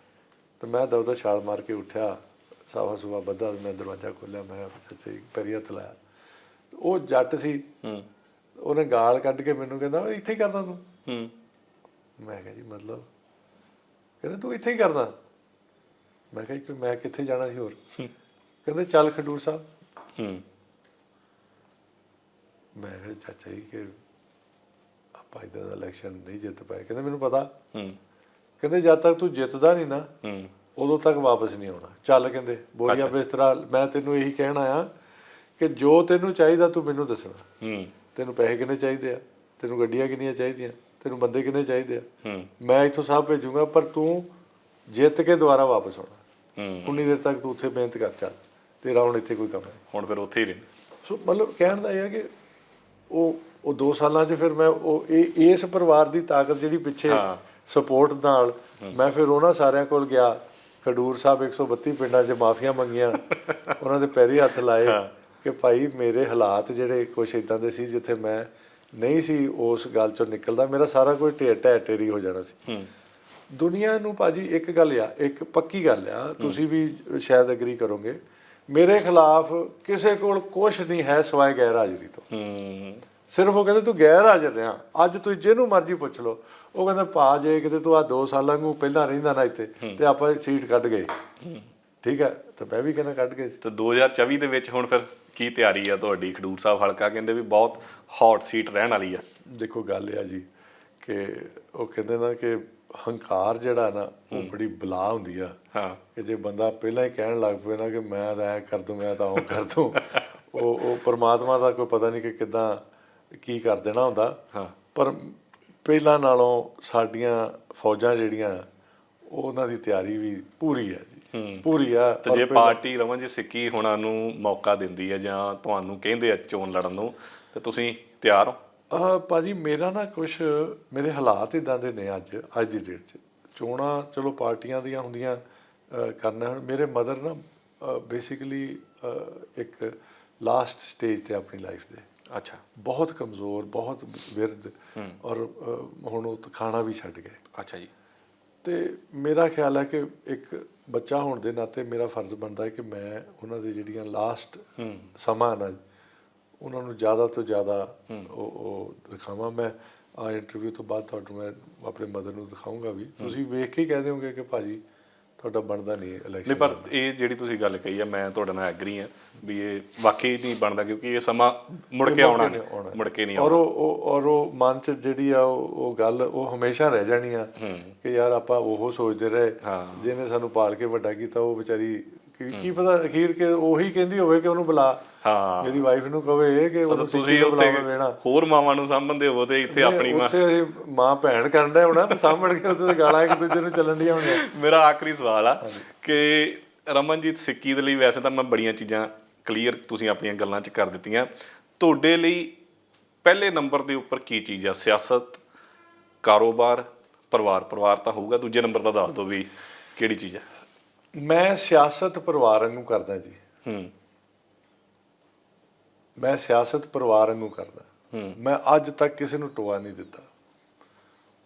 [SPEAKER 2] ਤੇ ਮੈਂ ਦਵਦਾ ਛਾਲ ਮਾਰ ਕੇ ਉੱਠਿਆ ਸਾਵਾ ਸੁਬਾ ਬੱਧਾ ਮੈਂ ਦਰਵਾਜ਼ਾ ਖੋਲ੍ਹਿਆ ਮੈਂ ਚਾਚਾ ਜੀ ਪੈਰੀ ਹੱਥ ਲਾਇਆ। ਉਹ ਜੱਟ ਸੀ।
[SPEAKER 1] ਹੂੰ।
[SPEAKER 2] ਉਹਨੇ ਗਾਲ ਕੱਢ ਕੇ ਮੈਨੂੰ ਕਹਿੰਦਾ "ਓਏ, ਇੱਥੇ ਹੀ ਕਰਦਾ ਤੂੰ?
[SPEAKER 1] ਹੂੰ।
[SPEAKER 2] ਮੈਂ ਕਿਹਾ ਜੀ ਮਤਲਬ? ਕਹਿੰਦਾ ਤੂੰ ਇੱਥੇ ਹੀ ਕਰਦਾ? ਮੈਂ ਕਿਹਾ ਕਿ ਮੈਂ ਕਿੱਥੇ ਜਾਣਾ ਸੀ ਹੋਰ? ਕਹਿੰਦੇ ਚੱਲ ਖਡੂਰ ਸਾਹਿਬ।
[SPEAKER 1] ਹੂੰ।
[SPEAKER 2] ਮੈਂ ਕਿਹਾ ਚਾਚਾ ਜੀ ਕਿ ਇਦਾਂ ਦਾ ਇਲੈਕਸ਼ਨ ਨਹੀਂ ਜਿੱਤ ਪਾਏ। ਕਹਿੰਦੇ ਮੈਨੂੰ ਪਤਾ।
[SPEAKER 1] ਹੂੰ
[SPEAKER 2] ਕਹਿੰਦੇ ਜਦ ਤੱਕ ਤੂੰ ਜਿੱਤਦਾ ਨਹੀਂ ਨਾ
[SPEAKER 1] ਹੂੰ
[SPEAKER 2] ਉਦੋਂ ਤੱਕ ਵਾਪਸ ਨਹੀਂ ਆਉਣਾ। ਚੱਲ ਕਹਿੰਦੇ ਬੋਰੀਆ ਬਿਸਤਰਾ ਮੈਂ ਤੈਨੂੰ ਇਹੀ ਕਹਿਣ ਆਇਆ ਕਿ ਜੋ ਤੈਨੂੰ ਚਾਹੀਦਾ ਤੂੰ ਮੈਨੂੰ ਦੱਸਣਾ।
[SPEAKER 1] ਹੂੰ
[SPEAKER 2] ਤੈਨੂੰ ਪੈਸੇ ਕਿੰਨੇ ਚਾਹੀਦੇ ਆ? ਤੈਨੂੰ ਗੱਡੀਆਂ ਕਿੰਨੀਆਂ ਚਾਹੀਦੀਆਂ? ਤੈਨੂੰ ਬੰਦੇ ਕਿੰਨੇ ਚਾਹੀਦੇ ਆ?
[SPEAKER 1] ਹੂੰ
[SPEAKER 2] ਮੈਂ ਇੱਥੋਂ ਸਭ ਭੇਜੂਗਾ ਪਰ ਤੂੰ ਜਿੱਤ ਕੇ ਦੁਬਾਰਾ ਵਾਪਸ ਆਉਣਾ।
[SPEAKER 1] ਹੂੰ
[SPEAKER 2] ਉਨੀ ਦੇਰ ਤੱਕ ਤੂੰ ਉੱਥੇ ਮਿਹਨਤ ਕਰ ਚੱਲ। ਤੇਰਾ ਹੁਣ ਇੱਥੇ ਕੋਈ ਕੰਮ ਨਹੀਂ।
[SPEAKER 1] ਹੁਣ ਫਿਰ ਉੱਥੇ ਹੀ ਰਹਿ
[SPEAKER 2] ਸੋ ਮਤਲਬ ਕਹਿਣ ਦਾ ਇਹ ਹੈ ਕਿ ਉਹ ਉਹ 2 ਸਾਲਾਂ 'ਚ ਫਿਰ ਮੈਂ ਉਹ ਇਹ ਇਸ ਪਰਿਵਾਰ ਦੀ ਤਾਕਤ ਜਿਹੜੀ ਪਿੱਛੇ। ਸਪੋਰਟ ਨਾਲ ਮੈਂ ਫਿਰ ਉਹਨਾਂ ਸਾਰਿਆਂ ਕੋਲ ਗਿਆ। ਖਡੂਰ ਸਾਹਿਬ 132 ਪਿੰਡਾਂ 'ਚ ਮਾਫੀਆਂ ਮੰਗੀਆਂ। [laughs] ਉਹਨਾਂ ਦੇ ਪੈਰੀ ਹੱਥ ਲਾਏ ਕਿ ਭਾਈ ਮੇਰੇ ਹਾਲਾਤ ਜਿਹੜੇ ਕੁਛ ਇਦਾਂ ਦੇ ਸੀ ਜਿੱਥੇ ਮੈਂ ਨਹੀਂ ਸੀ ਉਸ ਗੱਲ 'ਚੋਂ ਨਿਕਲਦਾ ਮੇਰਾ ਸਾਰਾ ਕੁਝ ਢੇਰ ਢਹਿ ਢੇਰੀ ਹੋ ਜਾਣਾ ਸੀ। ਦੁਨੀਆ ਨੂੰ ਭਾਜੀ ਇੱਕ ਗੱਲ ਆ ਇੱਕ ਪੱਕੀ ਗੱਲ ਆ ਤੁਸੀਂ ਵੀ ਸ਼ਾਇਦ ਐਗਰੀ ਕਰੋਗੇ। ਮੇਰੇ ਖਿਲਾਫ ਕਿਸੇ ਕੋਲ ਕੁਝ ਨਹੀਂ ਹੈ ਸਿਵਾਏ ਗੈਰ ਹਾਜ਼ਰੀ ਤੋਂ ਸਿਰਫ ਉਹ ਕਹਿੰਦੇ ਤੂੰ ਗੈਰ ਹਾਜ਼ਰ ਰਿਹਾ। ਅੱਜ ਤੂੰ ਜਿਹਨੂੰ ਮਰਜ਼ੀ ਪੁੱਛ ਲਓ। ਉਹ ਕਹਿੰਦਾ ਭਾ ਜੇ ਕਿਤੇ ਤੂੰ ਆ 2 ਸਾਲਾਂ ਨੂੰ ਪਹਿਲਾਂ ਰਹਿੰਦਾ ਨਾ ਇੱਥੇ ਤੇ ਆਪਾਂ ਸੀਟ ਕੱਢ ਗਏ। ਠੀਕ ਹੈ? ਤਾਂ ਮੈਂ ਵੀ ਕਹਿੰਦਾ ਕੱਢ ਗਏ
[SPEAKER 1] ਤੇ 2024 ਦੇ ਵਿੱਚ ਹੁਣ ਫਿਰ ਕੀ ਤਿਆਰੀ ਆ ਤੁਹਾਡੀ? ਖਡੂਰ ਸਾਹਿਬ ਹਲਕਾ ਕਹਿੰਦੇ ਵੀ ਬਹੁਤ ਹੌਟ ਸੀਟ ਰਹਿਣ ਵਾਲੀ ਆ।
[SPEAKER 2] ਦੇਖੋ ਗੱਲ ਆ ਜੀ ਕਿ ਉਹ ਕਹਿੰਦੇ ਨਾ ਕਿ ਹੰਕਾਰ ਜਿਹੜਾ ਨਾ ਉਹ ਬੜੀ ਬਲਾ ਹੁੰਦੀ ਆ।
[SPEAKER 1] ਹਾਂ।
[SPEAKER 2] ਕਿ ਜੇ ਬੰਦਾ ਪਹਿਲਾਂ ਹੀ ਕਹਿਣ ਲੱਗ ਪਵੇ ਨਾ ਕਿ ਮੈਂ ਤਾਂ ਐ ਕਰ ਦੂੰ ਮੈਂ ਤਾਂ ਉਹ ਕਰ ਦੂੰ। [laughs] ਉਹ ਉਹ ਪਰਮਾਤਮਾ ਦਾ ਕੋਈ ਪਤਾ ਨਹੀਂ ਕਿ ਕਿਦਾਂ ਕੀ ਕਰ ਦੇਣਾ ਹੁੰਦਾ।
[SPEAKER 1] ਹਾਂ।
[SPEAKER 2] ਪਰ ਪਹਿਲਾਂ ਨਾਲੋਂ ਸਾਡੀਆਂ ਫੌਜਾਂ ਜਿਹੜੀਆਂ ਉਹਨਾਂ ਦੀ ਤਿਆਰੀ ਵੀ ਪੂਰੀ ਹੈ ਜੀ। ਪੂਰੀ ਆ
[SPEAKER 1] ਤੇ ਜੇ ਪਾਰਟੀ ਰਮਨਜੀਤ ਸਿੱਕੀ ਹੁਣਾਂ ਨੂੰ ਮੌਕਾ ਦਿੰਦੀ ਹੈ ਜਾਂ ਤੁਹਾਨੂੰ ਕਹਿੰਦੇ ਆ ਚੋਣ ਲੜਨ ਨੂੰ ਤੇ ਤੁਸੀਂ ਤਿਆਰ ਹੋ?
[SPEAKER 2] ਆਹ ਭਾਜੀ ਮੇਰਾ ਨਾ ਕੁਝ ਮੇਰੇ ਹਾਲਾਤ ਇਦਾਂ ਦੇ ਨੇ ਅੱਜ ਅੱਜ ਦੀ ਡੇਟ 'ਚ। ਚੋਣਾਂ ਚਲੋ ਪਾਰਟੀਆਂ ਦੀਆਂ ਹੁੰਦੀਆਂ ਕਰਨਾ ਹੁਣ। ਮੇਰੇ ਮਦਰ ਨਾ ਬੇਸਿਕਲੀ ਇੱਕ ਲਾਸਟ ਸਟੇਜ ਤੇ ਆਪਣੀ ਲਾਈਫ ਦੇ।
[SPEAKER 1] ਅੱਛਾ।
[SPEAKER 2] ਬਹੁਤ ਕਮਜ਼ੋਰ ਬਹੁਤ ਵਿਰਧ ਔਰ ਹੁਣ ਉਹ ਖਾਣਾ ਵੀ ਛੱਡ ਗਏ।
[SPEAKER 1] ਅੱਛਾ ਜੀ।
[SPEAKER 2] ਤੇ ਮੇਰਾ ਖਿਆਲ ਹੈ ਕਿ ਇੱਕ ਬੱਚਾ ਹੋਣ ਦੇ ਨਾਤੇ ਮੇਰਾ ਫਰਜ਼ ਬਣਦਾ ਹੈ ਕਿ ਮੈਂ ਉਹਨਾਂ ਦੀ ਜਿਹੜੀਆਂ ਲਾਸਟ ਸਮਾਂ ਨਾ ਉਹਨਾਂ ਨੂੰ ਜ਼ਿਆਦਾ ਤੋਂ ਜ਼ਿਆਦਾ ਉਹ ਉਹ ਦਿਖਾਵਾਂ। ਮੈਂ ਆ ਇੰਟਰਵਿਊ ਤੋਂ ਬਾਅਦ ਤੁਹਾਨੂੰ ਮੈਂ ਆਪਣੇ ਮਦਰ ਨੂੰ ਦਿਖਾਉਂਗਾ ਵੀ। ਤੁਸੀਂ ਵੇਖ ਕੇ ਕਹਿ ਦਿਓਗੇ ਕਿ ਭਾਜੀ ਤੁਹਾਡਾ ਬਣਦਾ ਨਹੀਂ
[SPEAKER 1] ਨਹੀਂ
[SPEAKER 2] ਇਲੈਕਸ਼ਨ
[SPEAKER 1] ਪਰ ਇਹ ਜਿਹੜੀ ਤੁਸੀਂ ਗੱਲ ਕਹੀ ਆ ਮੈਂ ਤੁਹਾਡੇ ਨਾਲ ਐਗਰੀ ਆ ਵੀ ਇਹ ਵਾਕਈ ਨਹੀਂ ਬਣਦਾ ਕਿਉਂਕਿ ਇਹ ਸਮਾਂ ਮੁੜ ਕੇ ਆਉਣਾ ਨਹੀਂ ਮੁੜ ਕੇ ਨਹੀਂ
[SPEAKER 2] ਔਰ
[SPEAKER 1] ਆਉਣਾ।
[SPEAKER 2] ਉਹ ਉਹ- ਔਰ ਉਹ ਮਨ ਚ ਜਿਹੜੀ ਆ ਉਹ ਗੱਲ ਉਹ ਹਮੇਸ਼ਾ ਰਹਿ ਜਾਣੀ ਆ ਕਿ ਯਾਰ ਆਪਾਂ ਉਹ ਸੋਚਦੇ ਰਹੇ। ਜਿਹਨੇ ਸਾਨੂੰ ਪਾਲ ਕੇ ਵੱਡਾ ਕੀਤਾ ਉਹ ਵਿਚਾਰੀ ਕੀ ਕੀ ਪਤਾ ਅਖੀਰ ਕਿ ਉਹੀ ਕਹਿੰਦੀ ਹੋਵੇ ਕਿ ਉਹਨੂੰ ਬੁਲਾ।
[SPEAKER 1] ਹਾਂ।
[SPEAKER 2] ਮੇਰੀ ਵਾਈਫ ਨੂੰ ਕਵੇ ਕਿ ਉਹਨੂੰ
[SPEAKER 1] ਤੁਸੀਂ ਉੱਤੇ ਹੋਰ ਮਾਵਾਂ ਨੂੰ ਸਾਂਭਣਦੇ ਹੋ ਤੇ ਇੱਥੇ ਆਪਣੀ ਮਾਂ।
[SPEAKER 2] ਉੱਥੇ ਮਾਂ ਭੈਣ ਕਰਨ ਦਾ ਹੋਣਾ ਸਾਹਮਣ ਕੇ ਉੱਥੇ ਗਾਲਾਂ ਇੱਕ ਦੂਜੇ ਨੂੰ ਚੱਲਣ ਦੀਆਂ ਹੋਣੀਆਂ।
[SPEAKER 1] ਮੇਰਾ ਆਖਰੀ ਸਵਾਲ ਆ ਕਿ ਰਮਨਜੀਤ ਸਿੱਕੀ ਦੇ ਲਈ ਵੈਸੇ ਤਾਂ ਮੈਂ ਬੜੀਆਂ ਚੀਜ਼ਾਂ ਕਲੀਅਰ ਤੁਸੀਂ ਆਪਣੀਆਂ ਗੱਲਾਂ 'ਚ ਕਰ ਦਿੱਤੀਆਂ। ਤੁਹਾਡੇ ਲਈ ਪਹਿਲੇ ਨੰਬਰ ਦੇ ਉੱਪਰ ਕੀ ਚੀਜ਼ ਆ? ਸਿਆਸਤ ਕਾਰੋਬਾਰ ਪਰਿਵਾਰ? ਪਰਿਵਾਰ ਤਾਂ ਹੋਊਗਾ ਦੂਜੇ ਨੰਬਰ ਦਾ ਦੱਸ ਦਿਓ ਵੀ ਕਿਹੜੀ ਚੀਜ਼ ਆ?
[SPEAKER 2] ਮੈਂ ਸਿਆਸਤ ਪਰਿਵਾਰ ਵਾਂਗੂ ਕਰਦਾ ਜੀ।
[SPEAKER 1] ਹੂੰ।
[SPEAKER 2] ਮੈਂ ਸਿਆਸਤ ਪਰਿਵਾਰ ਵਾਂਗੂ ਕਰਦਾ।
[SPEAKER 1] ਹੂੰ।
[SPEAKER 2] ਮੈਂ ਅੱਜ ਤੱਕ ਕਿਸੇ ਨੂੰ ਟੋਆ ਨਹੀਂ ਦਿੱਤਾ।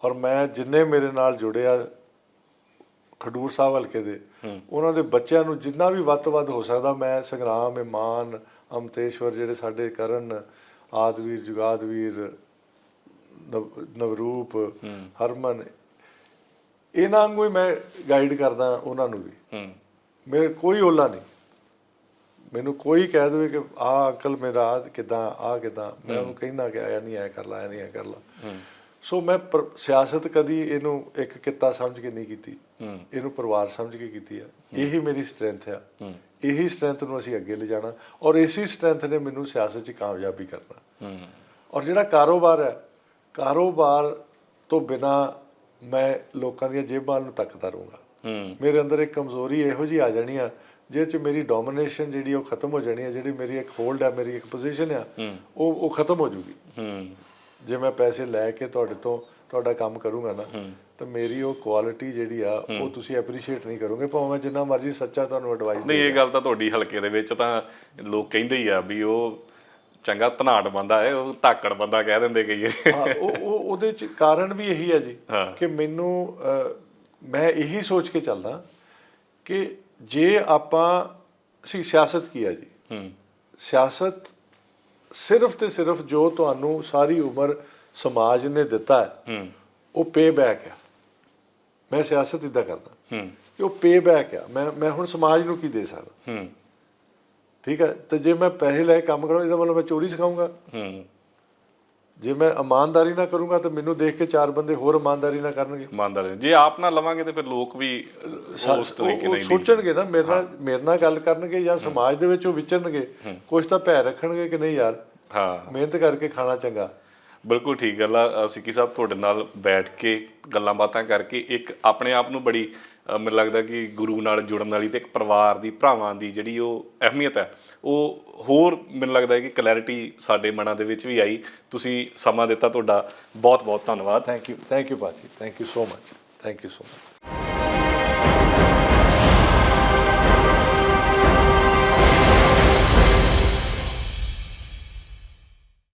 [SPEAKER 2] ਔਰ ਮੈਂ ਜਿੰਨੇ ਮੇਰੇ ਨਾਲ ਜੁੜੇ ਆ ਖਡੂਰ ਸਾਹਿਬ ਹਲਕੇ ਦੇ ਉਹਨਾਂ ਦੇ ਬੱਚਿਆਂ ਨੂੰ ਜਿੰਨਾ ਵੀ ਵੱਧ ਤੋਂ ਵੱਧ ਹੋ ਸਕਦਾ ਮੈਂ ਸੰਗਰਾਮ ਇਮਾਨ ਅਮਤੇਸ਼ਵਰ ਜਿਹੜੇ ਸਾਡੇ ਕਰਨ ਆਦਵੀਰ ਜੁਗਾਦਵੀਰ ਨਵ- ਨਵਰੂਪ ਹਰਮਨ ਇਹਨਾਂ ਵਾਂਗੂ ਹੀ ਮੈਂ ਗਾਈਡ ਕਰਦਾ ਉਹਨਾਂ ਨੂੰ ਵੀ।
[SPEAKER 1] ਹੂੰ।
[SPEAKER 2] ਮੇਰੇ ਕੋਈ ਓਲਾ ਨਹੀਂ। ਮੈਨੂੰ ਕੋਈ ਕਹਿ ਦੇਵੇ ਕਿ ਆ ਅੰਕਲ ਮੇਰਾ ਕਿਦਾਂ ਆ ਕਿਦਾਂ। ਮੈਂ ਉਹਨੂੰ ਕਹਿਣਾ ਕਿ ਆਇਆ ਨਹੀਂ ਐ ਕਰ ਲਾ ਨਹੀਂ ਐ ਕਰ ਲਾ। ਸੋ ਮੈਂ ਸਿਆਸਤ ਕਦੀ ਇਹਨੂੰ ਇੱਕ ਕਿੱਤਾ ਸਮਝ ਕੇ ਨਹੀਂ ਕੀਤੀ। ਇਹਨੂੰ ਪਰਿਵਾਰ ਸਮਝ ਕੇ ਕੀਤੀ ਆ। ਇਹੀ ਮੇਰੀ ਸਟਰੈਂਥ ਆ। ਇਹੀ ਸਟਰੈਂਥ ਨੂੰ ਅਸੀਂ ਅੱਗੇ ਲਿਜਾਣਾ। ਔਰ ਇਸੇ ਸਟਰੈਂਥ ਨੇ ਮੈਨੂੰ ਸਿਆਸਤ 'ਚ ਕਾਮਯਾਬੀ ਕਰਨਾ। ਔਰ ਜਿਹੜਾ ਕਾਰੋਬਾਰ ਹੈ ਕਾਰੋਬਾਰ ਤੋਂ ਬਿਨਾ ਮੈਂ ਲੋਕਾਂ ਦੀਆਂ ਜੇਬਾਂ ਨੂੰ ਤੱਕਦਾ ਰਹੂੰਗਾ। ਮੇਰੇ ਅੰਦਰ ਇੱਕ ਕਮਜ਼ੋਰੀ ਇਹੋ ਜੀ ਆ ਜਾਣੀ ਆ ਜਿਹਦੇ ਚ ਮੇਰੀ ਡੋਮੀਨੇਸ਼ਨ ਜਿਹੜੀ ਉਹ ਖਤਮ ਹੋ ਜਾਣੀ ਆ ਜਿਹੜੀ ਮੇਰੀ ਇੱਕ ਹੋਲਡ ਆ ਮੇਰੀ ਇੱਕ ਪੋਜੀਸ਼ਨ ਆ ਉਹ ਉਹ ਖਤਮ ਹੋ ਜੂਗੀ। ਜੇ ਮੈਂ ਪੈਸੇ ਲੈ ਕੇ ਤੁਹਾਡੇ ਤੋਂ ਤੁਹਾਡਾ ਕੰਮ ਕਰੂੰਗਾ ਨਾ ਤਾਂ ਮੇਰੀ ਉਹ ਕੁਆਲਿਟੀ ਜਿਹੜੀ ਆ ਉਹ ਤੁਸੀਂ ਐਪਰੀਸ਼ੀਏਟ ਨਹੀਂ ਕਰੋਗੇ ਭਾਵੇਂ ਮੈਂ ਜਿੰਨਾ ਮਰਜ਼ੀ ਸੱਚਾ ਤੁਹਾਨੂੰ ਐਡਵਾਈਸ
[SPEAKER 1] ਨਹੀਂ ਇਹ ਗੱਲ ਤਾਂ ਤੁਹਾਡੀ ਹਲਕੇ ਦੇ ਵਿੱਚ ਤਾਂ ਲੋਕ ਕਹਿੰਦੇ ਹੀ ਆ ਵੀ ਉਹ ਚੰਗਾ ਧਨਾੜ ਬੰਦਾ ਹੈ ਉਹ ਧਾਕੜ ਬੰਦਾ ਕਹਿ ਦਿੰਦੇ ਕਈ।
[SPEAKER 2] ਹਾਂ ਉਹ ਉਹ ਉਹਦੇ ਚ ਕਾਰਨ ਵੀ ਇਹੀ ਹੈ ਜੀ
[SPEAKER 1] ਹਾਂ।
[SPEAKER 2] ਕਿ ਮੈਨੂੰ ਮੈਂ ਇਹੀ ਸੋਚ ਕੇ ਚੱਲਦਾ ਕਿ ਜੇ ਆਪਾਂ ਸੀ ਸਿਆਸਤ ਕੀ ਹੈ ਜੀ?
[SPEAKER 1] ਹੂੰ।
[SPEAKER 2] ਸਿਆਸਤ ਸਿਰਫ ਤੇ ਸਿਰਫ ਜੋ ਤੁਹਾਨੂੰ ਸਾਰੀ ਉਮਰ ਸਮਾਜ ਨੇ ਦਿੱਤਾ ਹੈ
[SPEAKER 1] ਹੂੰ।
[SPEAKER 2] ਉਹ ਪੇ ਬੈਕ ਆ ਮੈਂ ਸਿਆਸਤ ਇਦਾਂ ਕਰਦਾ
[SPEAKER 1] ਹੂੰ।
[SPEAKER 2] ਕਿ ਉਹ ਪੇ ਬੈਕ ਆ ਮੈਂ ਮੈਂ ਹੁਣ ਸਮਾਜ ਨੂੰ ਕੀ ਦੇ ਸਕਦਾ?
[SPEAKER 1] ਹੂੰ।
[SPEAKER 2] ਠੀਕ ਹੈ? ਤੇ ਜੇ ਮੈਂ ਪੈਸੇ ਲੈ ਕੇ ਕੰਮ ਕਰਾਂ ਇਹਦਾ ਮਤਲਬ ਮੈਂ ਚੋਰੀ ਸਿਖਾਉਂਗਾ
[SPEAKER 1] ਹੂੰ।
[SPEAKER 2] ਜੇ ਮੈਂ ਇਮਾਨਦਾਰੀ ਨਾ ਕਰੂੰਗਾ ਤਾਂ ਮੈਨੂੰ ਦੇਖ ਕੇ ਚਾਰ ਬੰਦੇ ਹੋਰ ਇਮਾਨਦਾਰੀ ਨਾ ਕਰਨਗੇ।
[SPEAKER 1] ਇਮਾਨਦਾਰ। ਜੇ ਆਪ ਨਾ ਲਵਾਂਗੇ ਤੇ ਫਿਰ ਲੋਕ ਵੀ ਉਸ ਤਰੀਕੇ
[SPEAKER 2] ਉਹ-
[SPEAKER 1] ਨਾਲ
[SPEAKER 2] ਉਹ
[SPEAKER 1] ਹੀ
[SPEAKER 2] ਸੋਚਣਗੇ ਨਾ ਮੇਰੇ ਨਾਲ ਮੇਰੇ ਨਾਲ ਗੱਲ ਕਰਨਗੇ ਜਾਂ ਸਮਾਜ ਦੇ ਵਿੱਚ ਉਹ ਵਿਚਰਨਗੇ ਕੁਝ ਤਾਂ ਭੈ ਰੱਖਣਗੇ ਕਿ ਨਹੀਂ ਯਾਰ?
[SPEAKER 1] ਹਾਂ।
[SPEAKER 2] ਮਿਹਨਤ ਕਰਕੇ ਖਾਣਾ ਚੰਗਾ।
[SPEAKER 1] ਬਿਲਕੁਲ ਠੀਕ ਗੱਲ ਆ। ਸਿੱਕੀ ਸਾਹਿਬ ਤੁਹਾਡੇ ਨਾਲ ਬੈਠ ਕੇ ਗੱਲਾਂ ਬਾਤਾਂ ਕਰਕੇ ਇੱਕ ਆਪਣੇ ਆਪ ਨੂੰ ਬੜੀ ਮੈਨੂੰ ਲੱਗਦਾ ਕਿ ਗੁਰੂ ਨਾਲ ਜੁੜਨ ਵਾਲੀ ਤੇ ਇੱਕ ਪਰਿਵਾਰ ਦੀ, ਭਰਾਵਾਂ ਦੀ ਜਿਹੜੀ ਉਹ ਅਹਿਮੀਅਤ ਹੈ, ਉਹ ਹੋਰ ਮੈਨੂੰ ਲੱਗਦਾ ਹੈ ਕਿ ਕਲੈਰਿਟੀ ਸਾਡੇ ਮਨਾਂ ਦੇ ਵਿੱਚ ਵੀ ਆਈ। ਤੁਸੀਂ ਸਮਾਂ ਦਿੱਤਾ ਤੁਹਾਡਾ। ਬਹੁਤ ਬਹੁਤ ਧੰਨਵਾਦ।
[SPEAKER 2] ਥੈਂਕ ਯੂ ਥੈਂਕ ਯੂ ਭਾਜੀ thank you so much thank you so much